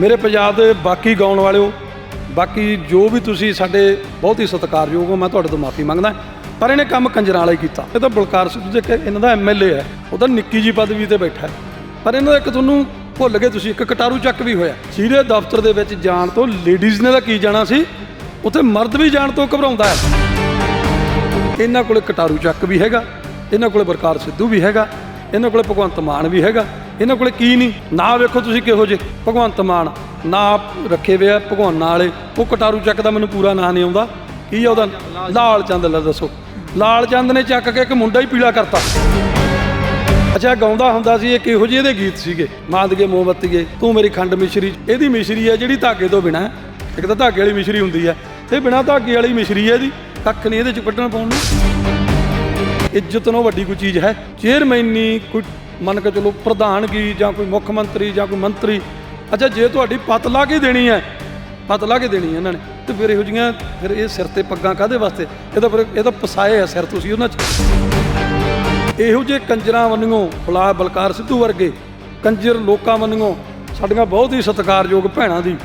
ਮੇਰੇ ਪੰਜਾਬ ਦੇ ਬਾਕੀ ਗਾਉਣ ਵਾਲਿਓ, ਬਾਕੀ ਜੋ ਵੀ ਤੁਸੀਂ ਸਾਡੇ ਬਹੁਤ ਹੀ ਸਤਿਕਾਰਯੋਗ ਹੋ, ਮੈਂ ਤੁਹਾਡੇ ਤੋਂ ਮਾਫੀ ਮੰਗਦਾ। ਪਰ ਇਹਨੇ ਕੰਮ ਕੰਜਰਾਂ ਵਾਲਾ ਹੀ ਕੀਤਾ। ਇਹ ਤਾਂ ਬਲਕਾਰ ਸਿੱਧੂ ਦੇ ਇਹਨਾਂ ਦਾ ਐਮਐਲਏ ਹੈ। ਉਹ ਤਾਂ ਨਿੱਕੀ ਜੀ ਪਦਵੀ ਤੇ ਬੈਠਾ ਹੈ। ਪਰ ਇਹਨਾਂ ਦਾ ਇੱਕ ਤੁਹਾਨੂੰ ਭੁੱਲ ਗਏ ਤੁਸੀਂ, ਇੱਕ ਕਟਾਰੂ ਚੱਕ ਵੀ ਹੋਇਆ। ਸੀਰੇ ਦਫ਼ਤਰ ਦੇ ਵਿੱਚ ਜਾਣ ਤੋਂ ਲੇਡੀਜ਼ ਨੇ ਤਾਂ ਕੀ ਜਾਣਾ ਸੀ? ਉੱਥੇ ਮਰਦ ਵੀ ਜਾਣ ਤੋਂ ਘਬਰਾਉਂਦਾ ਹੈ। ਇਹਨਾਂ ਕੋਲੇ ਕਟਾਰੂ ਚੱਕ ਵੀ ਹੈਗਾ, ਇਹਨਾਂ ਕੋਲੇ ਬਰਕਾਰ ਸਿੱਧੂ ਵੀ ਹੈਗਾ, ਇਹਨਾਂ ਕੋਲੇ ਭਗਵੰਤ ਮਾਨ ਵੀ ਹੈਗਾ। ਇਹਨਾਂ ਕੋਲੇ ਕੀ ਨਹੀਂ? ਨਾ ਵੇਖੋ ਤੁਸੀਂ ਕਿਹੋ ਜੇ ਭਗਵੰਤ ਮਾਨ, ਨਾ ਰੱਖੇ ਵੇ ਆ ਭਗਵਾਨਾਂ ਵਾਲੇ। ਉਹ ਕਟਾਰੂ ਚੱਕ ਦਾ ਮੈਨੂੰ ਪੂਰਾ ਨਾਂ ਨਹੀਂ ਆਉਂਦਾ। ਕੀ ਆ ਉਹਦਾ? ਲਾਲ ਚੰਦ, ਲੈ ਦੱਸੋ। ਲਾਲ ਚੰਦ ਨੇ ਚੱਕ ਕੇ ਇੱਕ ਮੁੰਡਾ ਹੀ ਪੀਲਾ ਕਰਤਾ। ਅੱਛਾ, ਗਾਉਂਦਾ ਹੁੰਦਾ ਸੀ, ਇਹ ਕਿਹੋ ਜਿਹੇ ਇਹਦੇ ਗੀਤ ਸੀਗੇ? ਮਾਂਦਗੇ ਮੋਮਬੱਤੀਏ ਤੂੰ ਮੇਰੀ ਖੰਡ ਮਿਸ਼ਰੀ। ਇਹਦੀ ਮਿਸ਼ਰੀ ਹੈ ਜਿਹੜੀ ਧਾਗੇ ਤੋਂ ਬਿਨਾ। ਇੱਕ ਤਾਂ ਧਾਗੇ ਵਾਲੀ ਮਿਸ਼ਰੀ ਹੁੰਦੀ ਹੈ ਤੇ ਬਿਨਾ ਧਾਗੇ ਵਾਲੀ ਮਿਸ਼ਰੀ ਹੈ ਇਹਦੀ, ਕੱਖ ਨਹੀਂ ਇਹਦੇ ਚ ਕੱਢਣ ਪਾਉਣ ਨੂੰ। ਇੱਜ਼ਤ ਨਾਲੋਂ ਵੱਡੀ ਕੋਈ ਚੀਜ਼ ਹੈ। ਚੇਅਰਮੈਨੀ ਕੋਈ ਮੰਨ ਕੇ ਚਲੋ ਪ੍ਰਧਾਨਗੀ ਜਾਂ ਕੋਈ ਮੁੱਖ ਮੰਤਰੀ ਜਾਂ ਕੋਈ ਮੰਤਰੀ, ਅੱਛਾ ਜੇ ਤੁਹਾਡੀ ਪਤ ਲਾ ਕੇ ਦੇਣੀ ਹੈ, ਪਤ ਲਾ ਕੇ ਦੇਣੀ ਹੈ ਇਹਨਾਂ ਨੇ, ਤੇ ਫਿਰ ਇਹੋ ਜੀਆਂ ਫਿਰ ਇਹ ਸਿਰ ਤੇ ਪੱਗਾਂ ਕਾਦੇ ਵਾਸਤੇ? ਇਹ ਤਾਂ ਫਿਰ, ਇਹ ਤਾਂ ਪਸਾਏ ਆ ਸਿਰ ਤੁਸੀਂ ਉਹਨਾਂ 'ਚ। ਇਹੋ ਜਿਹੇ ਕੰਜਰਾਂ ਵੰਨਿਓ, ਬਲਾ ਬਲਕਾਰ ਸਿੱਧੂ ਵਰਗੇ ਕੰਜਰ ਲੋਕਾਂ ਵੰਨਿਓ, ਸਾਡੀਆਂ ਬਹੁਤ ਹੀ ਸਤਿਕਾਰਯੋਗ ਭੈਣਾਂ ਦੀ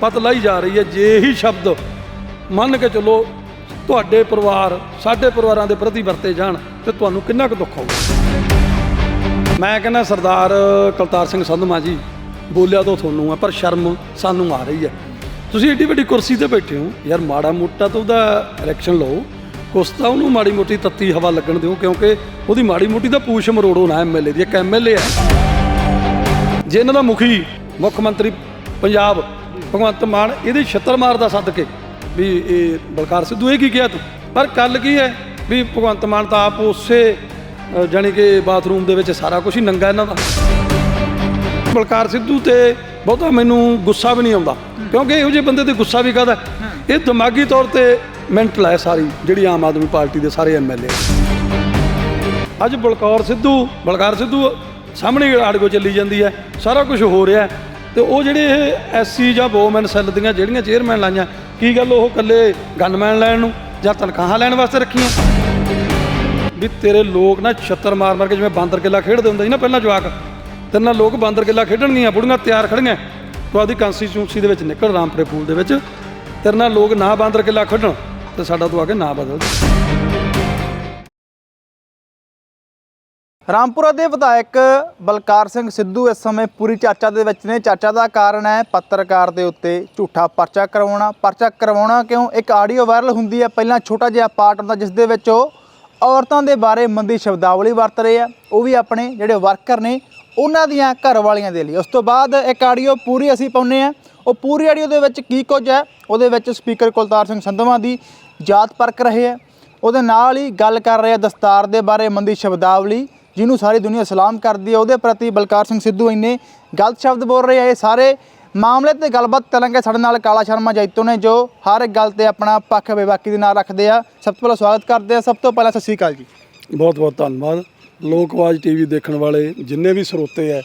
ਪਤ ਲਾਈ ਜਾ ਰਹੀ ਹੈ, ਜੇ ਇਹੀ ਸ਼ਬਦ ਮੰਨ ਕੇ ਚੱਲੋ ਤੁਹਾਡੇ ਪਰਿਵਾਰ, ਸਾਡੇ ਪਰਿਵਾਰਾਂ ਦੇ ਪ੍ਰਤੀ ਵਰਤੇ ਜਾਣ, ਤੇ ਤੁਹਾਨੂੰ ਕਿੰਨਾ ਕੁ ਦੁੱਖ ਹੋਊਗਾ? ਮੈਂ ਕਹਿੰਦਾ, ਸਰਦਾਰ ਕਲਤਾਰ ਸਿੰਘ ਸੰਧਮਾ ਜੀ, ਬੋਲਿਆ ਤਾਂ ਤੁਹਾਨੂੰ ਆ, ਪਰ ਸ਼ਰਮ ਸਾਨੂੰ ਆ ਰਹੀ ਹੈ। ਤੁਸੀਂ ਏਡੀ ਵੱਡੀ ਕੁਰਸੀ ਤੇ ਬੈਠੇ ਹੋ। ਯਾਰ ਮਾੜਾ ਮੋਟਾ ਤਾਂ ਉਹਦਾ ਇਲੈਕਸ਼ਨ ਲਓ। ਕੁਛ ਤਾਂ ਉਹਨੂੰ ਮਾੜੀ ਮੋਟੀ ਤੱਤੀ ਹਵਾ ਲੱਗਣ ਦਿਓ, ਕਿਉਂਕਿ ਉਹਦੀ ਮਾੜੀ ਮੋਟੀ ਤਾਂ ਪੂਛ ਮਰੋੜੋ ਨਾ ਐਮਐਲਏ ਦੀ, ਇੱਕ ਐਮਐਲਏ ਹੈ। ਜੇ ਇਹਨਾਂ ਦਾ ਮੁਖੀ ਮੁੱਖ ਮੰਤਰੀ ਪੰਜਾਬ ਭਗਵੰਤ ਮਾਨ, ਇਹਦੇ ਛੱਤਰ ਮਾਰਦਾ ਸੱਦ ਕੇ, ਵੀ ਇਹ ਬਲਕਾਰ ਸਿੱਧੂ, ਇਹ ਕੀ ਕਿਹਾ ਤੂੰ? ਪਰ ਕੱਲ ਕੀ ਹੈ ਵੀ ਭਗਵੰਤ ਮਾਨ ਤਾਂ ਆਪ ਉਸੇ ਜਾਣੀ ਕਿ ਬਾਥਰੂਮ ਦੇ ਵਿੱਚ ਸਾਰਾ ਕੁਝ ਹੀ ਨੰਗਾ ਇਹਨਾਂ ਦਾ। ਬਲਕਾਰ ਸਿੱਧੂ ਤੇ ਬਹੁਤਾ ਮੈਨੂੰ ਗੁੱਸਾ ਵੀ ਨਹੀਂ ਆਉਂਦਾ ਕਿਉਂਕਿ ਇਹੋ ਜਿਹੇ ਬੰਦੇ ਤੇ ਗੁੱਸਾ ਵੀ ਕਾਹਦਾ? ਇਹ ਦਿਮਾਗੀ ਤੌਰ ਤੇ ਮੈਂਟਲ ਹੈ ਸਾਰੀ ਜਿਹੜੀ ਆਮ ਆਦਮੀ ਪਾਰਟੀ ਦੇ ਸਾਰੇ ਐਮਐਲਏ ਅੱਜ ਬਲਕੌਰ ਸਿੱਧੂ ਬਲਕਾਰ ਸਿੱਧੂ ਸਾਹਮਣੇ ਆੜਗੋ ਚੱਲੀ ਜਾਂਦੀ ਹੈ ਸਾਰਾ ਕੁਝ ਹੋ ਰਿਹਾ। ਤੇ ਉਹ ਜਿਹੜੇ ਇਹ ਐਸਸੀ ਜਾਂ ਵੋਮਨ ਸੈੱਲ ਦੀਆਂ ਜਿਹੜੀਆਂ ਚੇਅਰਮੈਨ ਲਾਈਆਂ ਕੀ ਗੱਲ ਉਹ ਇਕੱਲੇ ਗਨਮੈਨ ਲੈਣ ਨੂੰ ਜਾਂ ਤਨਖਾਹਾਂ ਲੈਣ ਵਾਸਤੇ ਰੱਖੀਆਂ? ਵੀ ਤੇਰੇ ਲੋਕ ਨਾ ਛੱਤਰ ਮਾਰ ਮਾਰ ਕੇ ਜਿਵੇਂ ਬਾਂਦਰ ਕਿੱਲਾ ਖੇਡਦੇ ਹੁੰਦੇ ਸੀ ਨਾ ਪਹਿਲਾਂ ਜਵਾਕ ਤੇ ਨਾਲ ਲੋਕ ਬਾਂਦਰ ਕਿੱਲਾ ਖੇਡਣਗੀਆਂ, ਬੁੜੀਆਂ ਤਿਆਰ ਖੜੀਆਂ। ਤੂੰ ਆਪਦੀ ਕੰਸਟੀਚੂੰਸੀ ਦੇ ਵਿੱਚ ਨਿਕਲ, ਰਾਮਪੁਰੇ ਫੂਲ ਦੇ ਵਿੱਚ। ਤੇਰੇ ਨਾਲ ਲੋਕ ਨਾ ਬਾਂਦਰ ਕਿੱਲਾ ਖੇਡਣ, ਤੇ ਸਾਡਾ ਤੂੰ ਆ ਕੇ ਨਾ ਬਦਲ ਰਾਮਪੁਰਾ ਦੇ ਵਿਧਾਇਕ ਬਲਕਾਰ ਸਿੰਘ ਸਿੱਧੂ ਇਸ ਸਮੇਂ ਪੂਰੀ ਚਾਚਾ ਦੇ ਵਿੱਚ ਨੇ। ਚਾਚਾ ਦਾ ਕਾਰਨ ਹੈ ਪੱਤਰਕਾਰ ਦੇ ਉੱਤੇ ਝੂਠਾ ਪਰਚਾ ਕਰਵਾਉਣਾ। ਪਰਚਾ ਕਰਵਾਉਣਾ ਕਿਉਂ? ਇੱਕ ਆਡੀਓ ਵਾਇਰਲ ਹੁੰਦੀ ਹੈ। ਪਹਿਲਾਂ ਛੋਟਾ ਜਿਹਾ ਪਾਰਟ ਹੁੰਦਾ ਜਿਸ ਦੇ ਵਿੱਚ ਉਹ ਔਰਤਾਂ ਦੇ ਬਾਰੇ ਮੰਦੀ ਸ਼ਬਦਾਵਲੀ ਵਰਤ ਰਹੇ ਆ, ਉਹ ਵੀ ਆਪਣੇ ਜਿਹੜੇ ਵਰਕਰ ਨੇ, ਉਹਨਾਂ ਦੀਆਂ ਘਰ ਵਾਲੀਆਂ ਦੇ ਲਈ। ਉਸ ਤੋਂ ਬਾਅਦ ਇੱਕ ਆਡੀਓ ਪੂਰੀ ਅਸੀਂ ਪਾਉਨੇ ਆ ਉਹ ਪੂਰੀ ਆਡੀਓ ਦੇ ਵਿੱਚ ਕੀ ਕੁਝ ਹੈ, ਉਹਦੇ ਵਿੱਚ ਸਪੀਕਰ ਕੁਲਤਾਰ ਸਿੰਘ ਸੰਧਵਾ ਦੀ ਜਾਤ ਪਰਖ ਰਹੇ ਆ। ਉਹਦੇ ਨਾਲ ਹੀ ਗੱਲ ਕਰ ਰਹੇ ਆ ਦਸਤਾਰ ਦੇ ਬਾਰੇ ਮੰਦੀ ਸ਼ਬਦਾਵਲੀ, ਜਿਹਨੂੰ ਸਾਰੀ ਦੁਨੀਆ ਸਲਾਮ ਕਰਦੀ ਹੈ ਉਹਦੇ ਪ੍ਰਤੀ ਬਲਕਾਰ ਸਿੰਘ ਸਿੱਧੂ ਇੰਨੇ ਗਲਤ ਸ਼ਬਦ ਬੋਲ ਰਹੇ ਆ, ਇਹ ਸਾਰੇ ਮਾਮਲੇ ਤੇ ਗੱਲਬਾਤ ਕਰਾਂਗੇ ਸਾਡੇ ਨਾਲ ਕਾਲਾ ਸ਼ਰਮਾ ਜੈਤੋ ਨੇ ਜੋ ਹਰ ਇੱਕ ਗੱਲ ਤੇ ਆਪਣਾ ਪੱਖ ਬੇਬਾਕੀ ਦੇ ਨਾਲ ਰੱਖਦੇ ਆ। ਸਭ ਤੋਂ ਪਹਿਲਾਂ ਸਵਾਗਤ ਕਰਦੇ ਆ। ਸਭ ਤੋਂ ਪਹਿਲਾਂ ਸਤਿ ਸ਼੍ਰੀ ਅਕਾਲ ਜੀ। ਬਹੁਤ ਬਹੁਤ ਧੰਨਵਾਦ। ਲੋਕਵਾਜ ਟੀਵੀ ਦੇਖਣ ਵਾਲੇ ਜਿੰਨੇ ਵੀ ਸਰੋਤੇ ਐ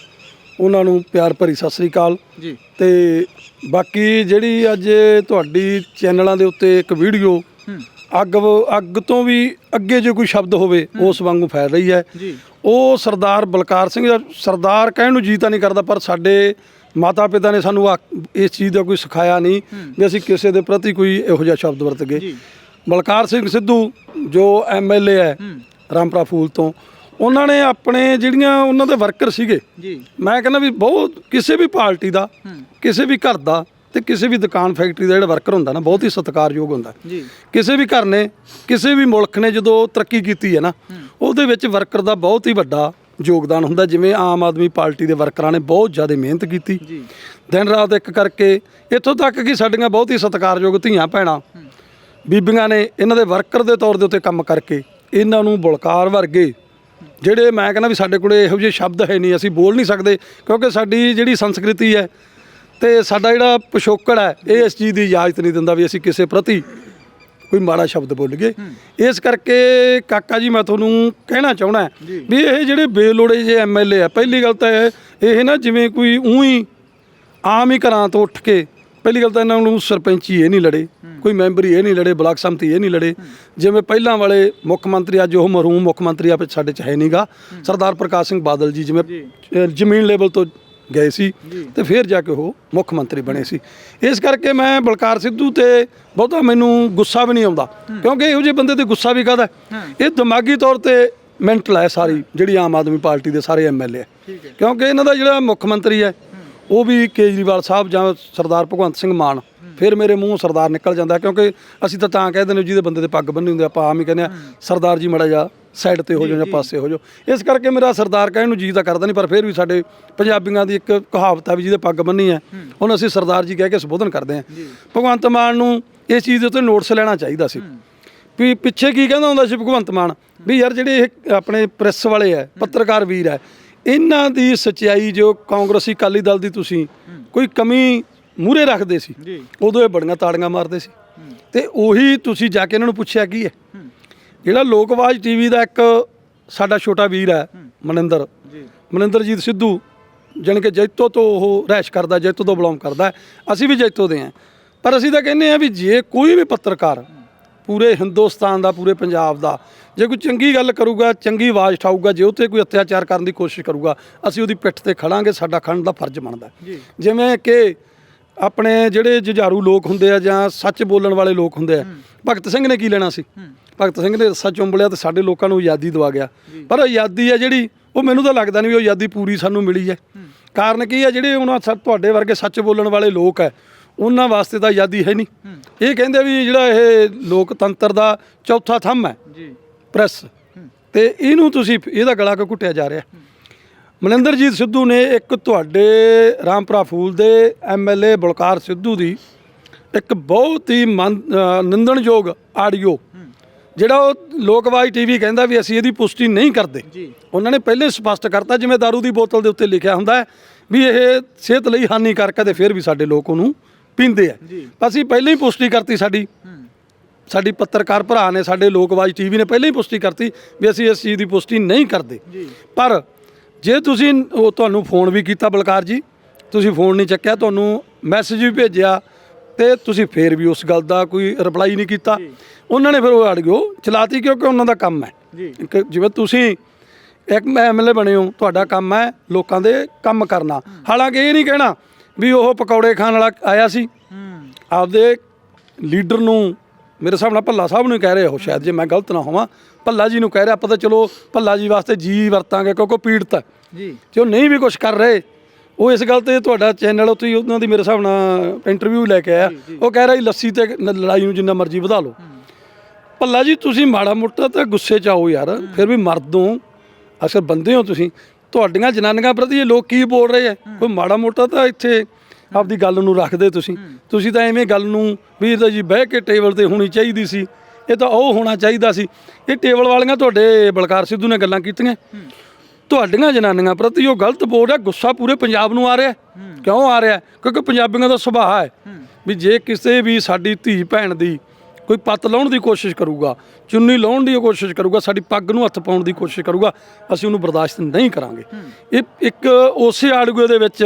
ਉਹਨਾਂ ਨੂੰ ਪਿਆਰ ਭਰੀ ਸਤਿ ਸ੍ਰੀ ਅਕਾਲ। ਜੀ। ਤੇ ਬਾਕੀ ਜਿਹੜੀ ਅੱਜ ਤੁਹਾਡੀ ਚੈਨਲਾਂ ਦੇ ਉੱਤੇ ਇੱਕ ਵੀਡੀਓ ਅੱਗ ਅੱਗ ਤੋਂ ਵੀ ਅੱਗੇ ਜੇ ਕੋਈ ਸ਼ਬਦ ਹੋਵੇ ਉਸ ਵਾਂਗੂ ਫੈਲ ਰਹੀ ਹੈ। ਜੀ। ਉਹ ਸਰਦਾਰ ਬਲਕਾਰ ਸਿੰਘ ਦਾ ਸਰਦਾਰ ਕਹਿਣ ਨੂੰ ਜੀ ਤਾਂ ਨਹੀਂ ਕਰਦਾ ਪਰ ਸਾਡੇ ਮਾਤਾ ਪਿਤਾ ਨੇ ਸਾਨੂੰ ਆ- ਇਸ ਚੀਜ਼ ਦਾ ਕੋਈ ਸਿਖਾਇਆ ਨਹੀਂ ਵੀ ਅਸੀਂ ਕਿਸੇ ਦੇ ਪ੍ਰਤੀ ਕੋਈ ਇਹੋ ਜਿਹਾ ਸ਼ਬਦ ਵਰਤ ਗਏ ਬਲਕਾਰ ਸਿੰਘ ਸਿੱਧੂ ਜੋ ਐਮਐਲਏ ਹੈ ਰਾਮਪੁਰਾ ਫੂਲ ਤੋਂ ਉਹਨਾਂ ਨੇ ਆਪਣੇ ਜਿਹੜੀਆਂ ਉਹਨਾਂ ਦੇ ਵਰਕਰ ਸੀਗੇ ਜੀ। ਮੈਂ ਕਹਿੰਦਾ ਵੀ ਬਹੁਤ ਕਿਸੇ ਵੀ ਪਾਰਟੀ ਦਾ ਕਿਸੇ ਵੀ ਘਰ ਦਾ ਤੇ ਕਿਸੇ ਵੀ ਦੁਕਾਨ ਫੈਕਟਰੀ ਦਾ ਜਿਹੜਾ ਵਰਕਰ ਹੁੰਦਾ ਨਾ ਬਹੁਤ ਹੀ ਸਤਿਕਾਰਯੋਗ ਹੁੰਦਾ। ਜੀ। ਕਿਸੇ ਵੀ ਘਰ ਨੇ ਕਿਸੇ ਵੀ ਮੁਲਕ ਨੇ ਜਦੋਂ ਤਰੱਕੀ ਕੀਤੀ ਹੈ ਨਾ ਉਹਦੇ ਵਿੱਚ ਵਰਕਰ ਦਾ ਬਹੁਤ ਹੀ ਵੱਡਾ ਯੋਗਦਾਨ ਹੁੰਦਾ ਜਿਵੇਂ ਆਮ ਆਦਮੀ ਪਾਰਟੀ ਦੇ ਵਰਕਰਾਂ ਨੇ ਬਹੁਤ ਜ਼ਿਆਦਾ ਮਿਹਨਤ ਕੀਤੀ। ਜੀ। ਦਿਨ ਰਾਤ ਇੱਕ ਕਰਕੇ ਇੱਥੋਂ ਤੱਕ ਕਿ ਸਾਡੀਆਂ ਬਹੁਤ ਹੀ ਸਤਿਕਾਰਯੋਗ ਧੀਆਂ ਭੈਣਾਂ ਬੀਬੀਆਂ ਨੇ ਇਹਨਾਂ ਦੇ ਵਰਕਰ ਦੇ ਤੌਰ ਦੇ ਉੱਤੇ ਕੰਮ ਕਰਕੇ ਇਹਨਾਂ ਨੂੰ ਬਲਕਾਰ ਵਰਗੇ ਜਿਹੜੇ ਮੈਂ ਕਹਿੰਦਾ ਵੀ ਸਾਡੇ ਕੋਲੇ ਇਹੋ ਜਿਹੇ ਸ਼ਬਦ ਹੈ ਨਹੀਂ ਅਸੀਂ ਬੋਲ ਨਹੀਂ ਸਕਦੇ ਕਿਉਂਕਿ ਸਾਡੀ ਜਿਹੜੀ ਸੰਸਕ੍ਰਿਤੀ ਹੈ ਤੇ ਸਾਡਾ ਜਿਹੜਾ ਪਿਛੋਕੜ ਹੈ ਇਹ ਇਸ ਚੀਜ਼ ਦੀ ਇਜਾਜ਼ਤ ਨਹੀਂ ਦਿੰਦਾ ਵੀ ਅਸੀਂ ਕਿਸੇ ਪ੍ਰਤੀ ਕੋਈ ਮਾੜਾ ਸ਼ਬਦ ਬੋਲੀਏ ਇਸ ਕਰਕੇ ਕਾਕਾ ਜੀ ਮੈਂ ਤੁਹਾਨੂੰ ਕਹਿਣਾ ਚਾਹਣਾ ਵੀ ਇਹ ਜਿਹੜੇ ਬੇਲੋੜੇ ਜੇ ਐਮਐਲਏ ਆ ਪਹਿਲੀ ਗੱਲ ਤਾਂ ਇਹ ਇਹ ਨਾ ਜਿਵੇਂ ਕੋਈ ਉਹੀ ਆਮ ਹੀ ਘਰਾਂ ਤੋਂ ਉੱਠ ਕੇ ਪਹਿਲੀ ਗੱਲ ਤਾਂ ਇਹਨਾਂ ਨੂੰ ਸਰਪੰਚੀ ਇਹ ਨਹੀਂ ਲੜੇ ਕੋਈ ਮੈਂਬਰੀ ਇਹ ਨਹੀਂ ਲੜੇ ਬਲਾਕ ਸੰਮਤੀ ਇਹ ਨਹੀਂ ਲੜੇ। ਜਿਵੇਂ ਪਹਿਲਾਂ ਵਾਲੇ ਮੁੱਖ ਮੰਤਰੀ ਅੱਜ ਉਹ ਮਰਹੂਮ ਮੁੱਖ ਮੰਤਰੀ ਆਪੇ ਸਾਡੇ ਚ ਹੈ ਨਹੀਂਗਾ ਸਰਦਾਰ ਪ੍ਰਕਾਸ਼ ਸਿੰਘ ਬਾਦਲ ਜੀ ਜਿਵੇਂ ਜ਼ਮੀਨ ਲੈਵਲ ਤੋਂ ਗਏ ਸੀ ਤੇ ਫਿਰ ਜਾ ਕੇ ਉਹ ਮੁੱਖ ਮੰਤਰੀ ਬਣੇ ਸੀ। ਇਸ ਕਰਕੇ ਮੈਂ ਬਲਕਾਰ ਸਿੱਧੂ ਤੇ ਬਹੁਤਾ ਮੈਨੂੰ ਗੁੱਸਾ ਵੀ ਨਹੀਂ ਆਉਂਦਾ। ਕਿਉਂਕਿ ਇਹੋ ਜਿਹੇ ਬੰਦੇ ਤੇ ਗੁੱਸਾ ਵੀ ਕਾਹਦਾ? ਇਹ ਦਿਮਾਗੀ ਤੌਰ ਤੇ ਮੈਂਟਲ ਹੈ ਸਾਰੀ ਜਿਹੜੀ ਆਮ ਆਦਮੀ ਪਾਰਟੀ ਦੇ ਸਾਰੇ ਐਮਐਲਏ ਕਿਉਂਕਿ ਇਹਨਾਂ ਦਾ ਜਿਹੜਾ ਮੁੱਖ ਮੰਤਰੀ ਹੈ। ਉਹ ਵੀ ਕੇਜਰੀਵਾਲ ਸਾਹਿਬ ਜਾਂ ਸਰਦਾਰ ਭਗਵੰਤ ਸਿੰਘ ਮਾਨ ਫਿਰ ਮੇਰੇ ਮੂੰਹੋਂ ਸਰਦਾਰ ਨਿਕਲ ਜਾਂਦਾ ਕਿਉਂਕਿ ਅਸੀਂ ਤਾਂ ਤਾਂ ਕਹਿੰਦੇ ਨੇ ਜਿਹਦੇ ਬੰਦੇ ਤੇ ਪੱਗ ਬੰਨੀ ਹੁੰਦੀ ਆ, ਆਪਾਂ ਆਮ ਹੀ ਕਹਿੰਦੇ ਆ ਸਰਦਾਰ ਜੀ ਮੜਾ ਜਾ ਸਾਈਡ ਤੇ ਹੋ ਜਾਓ ਜਾਂ ਪਾਸੇ ਹੋ ਜਾਓ। ਇਸ ਕਰਕੇ ਮੇਰਾ ਸਰਦਾਰ ਕਹਿਣ ਨੂੰ ਜੀ ਤਾਂ ਕਰਦਾ ਨਹੀਂ ਪਰ ਫਿਰ ਵੀ ਸਾਡੇ ਪੰਜਾਬੀਆਂ ਦੀ ਇੱਕ ਕਹਾਵਤ ਹੈ ਵੀ ਜਿਹਦੇ ਪੱਗ ਬੰਨੀ ਹੈ। ਉਹਨੂੰ ਅਸੀਂ ਸਰਦਾਰ ਜੀ ਕਹਿ ਕੇ ਸੰਬੋਧਨ ਕਰਦੇ ਹਾਂ ਭਗਵੰਤ ਮਾਨ ਨੂੰ ਇਸ ਚੀਜ਼ ਦੇ ਉੱਤੇ ਨੋਟਿਸ ਲੈਣਾ ਚਾਹੀਦਾ ਸੀ। ਵੀ ਪਿੱਛੇ ਕੀ ਕਹਿੰਦਾ ਹੁੰਦਾ ਸੀ ਭਗਵੰਤ ਮਾਨ? ਵੀ ਯਾਰ ਜਿਹੜੇ ਇਹ ਆਪਣੇ ਪ੍ਰੈਸ ਵਾਲੇ ਆ ਪੱਤਰਕਾਰ ਵੀਰ ਆ ਇਹਨਾਂ ਦੀ ਸਚਾਈ ਜੋ ਕਾਂਗਰਸੀ ਅਕਾਲੀ ਦਲ ਦੀ ਤੁਸੀਂ ਕੋਈ ਕਮੀ ਮੂਰੇ ਰੱਖਦੇ ਸੀ। ਜੀ। ਉਦੋਂ ਇਹ ਬੜੀਆਂ ਤਾੜੀਆਂ ਮਾਰਦੇ ਸੀ। ਤੇ ਉਹੀ ਤੁਸੀਂ ਜਾ ਕੇ ਇਹਨਾਂ ਨੂੰ ਪੁੱਛਿਆ ਕੀ ਹੈ? ਜਿਹੜਾ ਲੋਕਵਾਜ ਟੀਵੀ ਦਾ ਇੱਕ ਸਾਡਾ ਛੋਟਾ ਵੀਰ ਹੈ ਮਨਿੰਦਰ। ਜੀ। ਮਨਿੰਦਰਜੀਤ ਸਿੱਧੂ ਜਾਣੀ ਕਿ ਜੈਤੋ ਤੋਂ ਉਹ ਰਹਿਸ਼ ਕਰਦਾ ਜੈਤੋ ਤੋਂ ਬਿਲੋਂਗ ਕਰਦਾ। ਅਸੀਂ ਵੀ ਜੈਤੋ ਦੇ ਹਾਂ। ਪਰ ਅਸੀਂ ਤਾਂ ਕਹਿੰਦੇ ਆ ਵੀ ਜੇ ਕੋਈ ਵੀ ਪੱਤਰਕਾਰ ਪੂਰੇ ਹਿੰਦੁਸਤਾਨ ਦਾ ਪੂਰੇ ਪੰਜਾਬ ਦਾ ਜੇ ਕੋਈ ਚੰਗੀ ਗੱਲ ਕਰੂਗਾ ਚੰਗੀ ਆਵਾਜ਼ ਉਠਾਊਗਾ ਜੇ ਉਹ ਤੇ ਕੋਈ ਅਤਿਆਚਾਰ ਕਰਨ ਦੀ ਕੋਸ਼ਿਸ਼ ਕਰੂਗਾ ਅਸੀਂ ਉਹਦੀ ਪਿੱਠ ਤੇ ਖੜਾਂਗੇ ਸਾਡਾ ਖੜਨ ਦਾ ਫਰਜ਼ ਬਣਦਾ ਜਿਵੇਂ ਕਿ ਆਪਣੇ ਜਿਹੜੇ ਜੁਝਾਰੂ ਲੋਕ ਹੁੰਦੇ ਆ ਜਾਂ ਸੱਚ ਬੋਲਣ ਵਾਲੇ ਲੋਕ ਹੁੰਦੇ ਆ ਭਗਤ ਸਿੰਘ ਨੇ ਕੀ ਲੈਣਾ ਸੀ? ਭਗਤ ਸਿੰਘ ਨੇ ਸੱਚ ਉੰਬਲਿਆ ਤੇ ਸਾਡੇ ਲੋਕਾਂ ਨੂੰ ਆਜ਼ਾਦੀ ਦਵਾ ਗਿਆ। ਪਰ ਆਜ਼ਾਦੀ ਆ ਜਿਹੜੀ ਉਹ ਮੈਨੂੰ ਤਾਂ ਲੱਗਦਾ ਨਹੀਂ ਵੀ ਉਹ ਆਜ਼ਾਦੀ ਪੂਰੀ ਸਾਨੂੰ ਮਿਲੀ ਹੈ। ਕਾਰਨ ਕੀ ਹੈ ਜਿਹੜੇ ਉਹਨਾਂ ਤੁਹਾਡੇ ਵਰਗੇ ਸੱਚ ਬੋਲਣ ਵਾਲੇ ਲੋਕ ਹੈ ਉਹਨਾਂ ਵਾਸਤੇ ਤਾਂ ਆਜ਼ਾਦੀ ਹੈ ਨਹੀਂ। ਇਹ ਕਹਿੰਦੇ ਵੀ ਜਿਹੜਾ ਇਹ ਲੋਕਤੰਤਰ ਦਾ ਚੌਥਾ ਥੰਮ ਹੈ ਜੀ। ਪ੍ਰੈਸ। ਤੇ ਇਹਨੂੰ ਤੁਸੀਂ ਇਹਦਾ ਗਲਾ ਕਿਉਂ ਘੁੱਟਿਆ ਜਾ ਰਿਹਾ। ਮਨਿੰਦਰਜੀਤ ਸਿੱਧੂ ਨੇ ਇੱਕ ਤੁਹਾਡੇ ਰਾਮਪੁਰਾ ਫੂਲ ਦੇ ਐਮਐਲਏ ਬਲਕਾਰ ਸਿੱਧੂ ਦੀ ਇੱਕ ਬਹੁਤ ਹੀ ਨਿੰਦਣਯੋਗ ਆਡੀਓ ਜਿਹੜਾ ਉਹ ਲੋਕਵਾਈ ਟੀਵੀ ਕਹਿੰਦਾ ਵੀ ਅਸੀਂ ਇਹਦੀ ਪੁਸ਼ਟੀ ਨਹੀਂ ਕਰਦੇ। ਉਹਨਾਂ ਨੇ ਪਹਿਲੇ ਸਪਸ਼ਟ ਕਰਤਾ ਜਿਵੇਂ दारू ਦੀ ਬੋਤਲ ਦੇ ਉੱਤੇ ਲਿਖਿਆ ਹੁੰਦਾ ਵੀ ਇਹ ਸਿਹਤ ਲਈ ਹਾਨੀਕਾਰਕ ਹੈ ਤੇ ਫਿਰ ਵੀ ਸਾਡੇ ਲੋਕ ਉਹਨੂੰ ਪੀਂਦੇ ਆ। ਅਸੀਂ ਪਹਿਲਾਂ ਹੀ ਪੁਸ਼ਟੀ ਕਰਤੀ ਸਾਡੀ। ਸਾਡੀ ਪੱਤਰਕਾਰ ਭਰਾ ਨੇ ਸਾਡੇ ਲੋਕਵਾਜ ਟੀਵੀ ਨੇ ਪਹਿਲਾਂ ਹੀ ਪੁਸ਼ਟੀ ਕਰਤੀ ਵੀ ਅਸੀਂ ਇਸ ਚੀਜ਼ ਦੀ ਪੁਸ਼ਟੀ ਨਹੀਂ ਕਰਦੇ। ਪਰ ਜੇ ਤੁਸੀਂ ਉਹ ਤੁਹਾਨੂੰ ਫੋਨ ਵੀ ਕੀਤਾ ਬਲਕਾਰ ਜੀ ਤੁਸੀਂ ਫੋਨ ਨਹੀਂ ਚੱਕਿਆ ਤੁਹਾਨੂੰ ਮੈਸੇਜ ਵੀ ਭੇਜਿਆ ਤੇ ਤੁਸੀਂ ਫੇਰ ਵੀ ਉਸ ਗੱਲ ਦਾ ਕੋਈ ਰਿਪਲਾਈ ਨਹੀਂ ਕੀਤਾ। ਉਹਨਾਂ ਨੇ ਫਿਰ ਉਹ ਅੜ ਗਿਓ ਚਲਾਤੀ ਕਿਉਂਕਿ ਉਹਨਾਂ ਦਾ ਕੰਮ ਹੈ? ਜੀ। ਜਿਵੇਂ ਤੁਸੀਂ ਇੱਕ ਐਮਐਲਏ ਬਣੇ ਹੋ ਤੁਹਾਡਾ ਕੰਮ ਹੈ ਲੋਕਾਂ ਦੇ ਕੰਮ ਕਰਨਾ। ਹਾਲਾਂਕਿ ਇਹ ਨਹੀਂ ਕਹਿਣਾ ਵੀ ਉਹ ਪਕੌੜੇ ਖਾਣ ਵਾਲਾ ਆਇਆ ਸੀ। ਆਪਦੇ ਲੀਡਰ ਨੂੰ ਮੇਰੇ ਹਿਸਾਬ ਨਾਲ ਭੱਲਾ ਸਾਹਿਬ ਨੂੰ ਕਹਿ ਰਹੇ ਹੋ ਸ਼ਾਇਦ ਜੇ ਮੈਂ ਗਲਤ ਨਾ ਹੋਵਾਂ ਭੱਲਾ ਜੀ ਨੂੰ ਕਹਿ ਰਿਹਾ ਆਪਾਂ ਤਾਂ ਚਲੋ ਭੱਲਾ ਜੀ ਵਾਸਤੇ ਜੀ ਵਰਤਾਂਗੇ ਕਿਉਂਕਿ ਉਹ ਪੀੜਤ ਹੈ ਜੀ। ਜੇ ਉਹ ਨਹੀਂ ਵੀ ਕੁਝ ਕਰ ਰਹੇ ਉਹ ਇਸ ਗੱਲ ਤੇ ਤੁਹਾਡਾ ਚੈਨਲ ਉੱਤੇ ਹੀ ਉਹਨਾਂ ਦੀ ਮੇਰੇ ਹਿਸਾਬ ਨਾਲ ਇੰਟਰਵਿਊ ਲੈ ਕੇ ਆਇਆ। ਉਹ ਕਹਿ ਰਿਹਾ ਜੀ ਲੱਸੀ ਤੇ ਲੜਾਈ ਨੂੰ ਜਿੰਨਾ ਮਰਜ਼ੀ ਵਧਾ ਲਓ। ਭੱਲਾ ਜੀ ਤੁਸੀਂ ਮਾੜਾ ਮੋਟਾ ਤਾਂ ਗੁੱਸੇ 'ਚ ਆਓ ਯਾਰ ਫਿਰ ਵੀ ਮਰਦ ਹੋ ਅਸਲ ਬੰਦੇ ਹੋ ਤੁਸੀਂ। ਤੁਹਾਡੀਆਂ ਜਨਾਨੀਆਂ ਪ੍ਰਤੀ ਇਹ ਲੋਕ ਕੀ ਬੋਲ ਰਹੇ ਆ? ਕੋਈ ਮਾੜਾ ਮੋਟਾ ਤਾਂ ਇੱਥੇ ਆਪਦੀ ਗੱਲ ਨੂੰ ਰੱਖਦੇ ਤੁਸੀਂ। ਤੁਸੀਂ ਤਾਂ ਐਵੇਂ ਗੱਲ ਨੂੰ ਵੀ ਇਹ ਤਾਂ ਜੀ ਬਹਿ ਕੇ ਟੇਬਲ ਤੇ ਹੋਣੀ ਚਾਹੀਦੀ ਸੀ। ਇਹ ਤਾਂ ਉਹ ਹੋਣਾ ਚਾਹੀਦਾ ਸੀ। ਇਹ ਟੇਬਲ ਵਾਲੀਆਂ ਤੁਹਾਡੇ ਬਲਕਾਰ ਸਿੱਧੂ ਨੇ ਗੱਲਾਂ ਕੀਤੀਆਂ। ਤੁਹਾਡੀਆਂ ਜਨਾਨੀਆਂ ਪ੍ਰਤੀ ਉਹ ਗਲਤ ਬੋਲ ਰਿਹਾ ਗੁੱਸਾ ਪੂਰੇ ਪੰਜਾਬ ਨੂੰ ਆ ਰਿਹਾ। ਕਿਉਂ ਆ ਰਿਹਾ? ਕਿਉਂਕਿ ਪੰਜਾਬੀਆਂ ਦਾ ਸੁਭਾਅ ਹੈ ਵੀ ਜੇ ਕਿਸੇ ਵੀ ਸਾਡੀ ਧੀ ਭੈਣ ਦੀ ਕੋਈ ਪੱਤ ਲਾਉਣ ਦੀ ਕੋਸ਼ਿਸ਼ ਕਰੂਗਾ ਚੁੰਨੀ ਲਾਉਣ ਦੀ ਕੋਸ਼ਿਸ਼ ਕਰੂਗਾ ਸਾਡੀ ਪੱਗ ਨੂੰ ਹੱਥ ਪਾਉਣ ਦੀ ਕੋਸ਼ਿਸ਼ ਕਰੂਗਾ ਅਸੀਂ ਉਹਨੂੰ ਬਰਦਾਸ਼ਤ ਨਹੀਂ ਕਰਾਂਗੇ। ਇਹ ਇੱਕ ਉਸੇ ਆੜੂਏ ਦੇ ਵਿੱਚ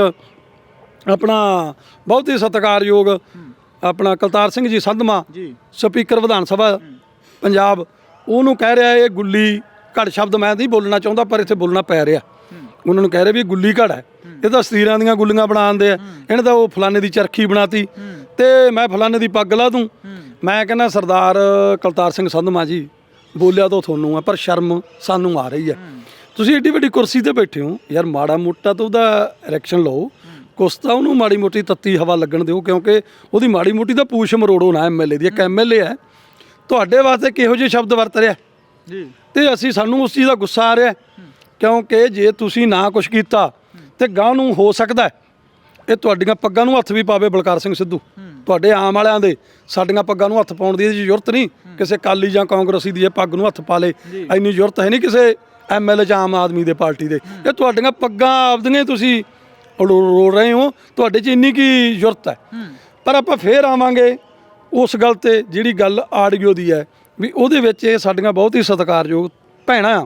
ਆਪਣਾ ਬਹੁਤ ਹੀ ਸਤਿਕਾਰਯੋਗ ਆਪਣਾ ਕਲਤਾਰ ਸਿੰਘ ਜੀ ਸੰਧਮਾ ਜੀ। ਸਪੀਕਰ ਵਿਧਾਨ ਸਭਾ ਪੰਜਾਬ। ਉਹਨੂੰ ਕਹਿ ਰਿਹਾ ਇਹ ਗੁੱਲੀ ਘੜ ਸ਼ਬਦ ਮੈਂ ਨਹੀਂ ਬੋਲਣਾ ਚਾਹੁੰਦਾ ਪਰ ਇੱਥੇ ਬੋਲਣਾ ਪੈ ਰਿਹਾ। ਉਹਨਾਂ ਨੂੰ ਕਹਿ ਰਿਹਾ ਵੀ ਗੁੱਲੀ ਘੜ ਹੈ। ਇਹ ਤਾਂ ਸਤੀਰਾਂ ਦੀਆਂ ਗੁੱਲੀਆਂ ਬਣਾਉਂਦੇ ਆ। ਇਹਨੇ ਤਾਂ ਉਹ ਫਲਾਣੇ ਦੀ ਚਰਖੀ ਬਣਾਤੀ। ਤੇ ਮੈਂ ਫਲਾਣੇ ਦੀ ਪੱਗ ਲਾ ਦੂੰ। ਮੈਂ ਕਹਿੰਦਾ ਸਰਦਾਰ ਕਲਤਾਰ ਸਿੰਘ ਸੰਧਮਾ ਜੀ ਬੋਲਿਆ ਤਾਂ ਤੁਹਾਨੂੰ ਆ ਪਰ ਸ਼ਰਮ ਸਾਨੂੰ ਆ ਰਹੀ ਹੈ। ਤੁਸੀਂ ਏਡੀ ਵੱਡੀ ਕੁਰਸੀ ਤੇ ਬੈਠੇ ਹੋ। ਯਾਰ ਮਾੜਾ ਮੋਟਾ ਤਾਂ ਉਹਦਾ ਇਲੈਕਸ਼ਨ ਲਓ। ਕੁਛ ਤਾਂ ਉਹਨੂੰ ਮਾੜੀ ਮੋਟੀ ਤੱਤੀ ਹਵਾ ਲੱਗਣ ਦਿਓ ਕਿਉਂਕਿ ਉਹਦੀ ਮਾੜੀ ਮੋਟੀ ਤਾਂ ਪੂਛ ਮਰੋੜੋ ਨਾ ਐਮਐਲਏ ਦੀ ਇੱਕ ਐਮਐਲਏ ਹੈ। ਤੁਹਾਡੇ ਵਾਸਤੇ ਕਿਹੋ ਜਿਹੇ ਸ਼ਬਦ ਵਰਤ ਰਿਹਾ? ਜੀ। ਤੇ ਅਸੀਂ ਸਾਨੂੰ ਉਸ ਚੀਜ਼ ਦਾ ਗੁੱਸਾ ਆ ਰਿਹਾ ਕਿਉਂਕਿ ਜੇ ਤੁਸੀਂ ਨਾ ਕੁਝ ਕੀਤਾ ਤੇ ਗਾਂ ਨੂੰ ਹੋ ਸਕਦਾ ਇਹ ਤੁਹਾਡੀਆਂ ਪੱਗਾਂ ਨੂੰ ਹੱਥ ਵੀ ਪਾਵੇ ਬਲਕਾਰ ਸਿੰਘ ਸਿੱਧੂ। ਤੁਹਾਡੇ ਆਮ ਵਾਲਿਆਂ ਦੇ ਸਾਡੀਆਂ ਪੱਗਾਂ ਨੂੰ ਹੱਥ ਪਾਉਣ ਦੀ ਜ਼ਰੂਰਤ ਨਹੀਂ ਕਿਸੇ ਕਾਲੀ ਜਾਂ ਕਾਂਗਰਸੀ ਦੀ ਇਹ ਪੱਗ ਨੂੰ ਹੱਥ ਪਾ ਲੇ ਇੰਨੀ ਜ਼ਰੂਰਤ ਹੈ ਨਹੀਂ ਕਿਸੇ ਐਮਐਲਏ ਜਾਂ ਆਮ ਆਦਮੀ ਦੇ ਪਾਰਟੀ ਦੇ। ਇਹ ਤੁਹਾਡੀਆਂ ਪੱਗਾਂ ਆਪਦੀਆਂ ਤੁਸੀਂ ਰੋ ਰਹੇ ਹੋ ਤੁਹਾਡੇ 'ਚ ਇੰਨੀ ਕੀ ਜ਼ਰੂਰਤ ਹੈ। ਪਰ ਆਪਾਂ ਫੇਰ ਆਵਾਂਗੇ ਉਸ ਗੱਲ ਤੇ ਜਿਹੜੀ ਗੱਲ ਆਡੀਓ ਦੀ ਹੈ ਵੀ ਉਹਦੇ ਵਿੱਚ ਇਹ ਸਾਡੀਆਂ ਬਹੁਤ ਹੀ ਸਤਿਕਾਰਯੋਗ ਭੈਣਾਂ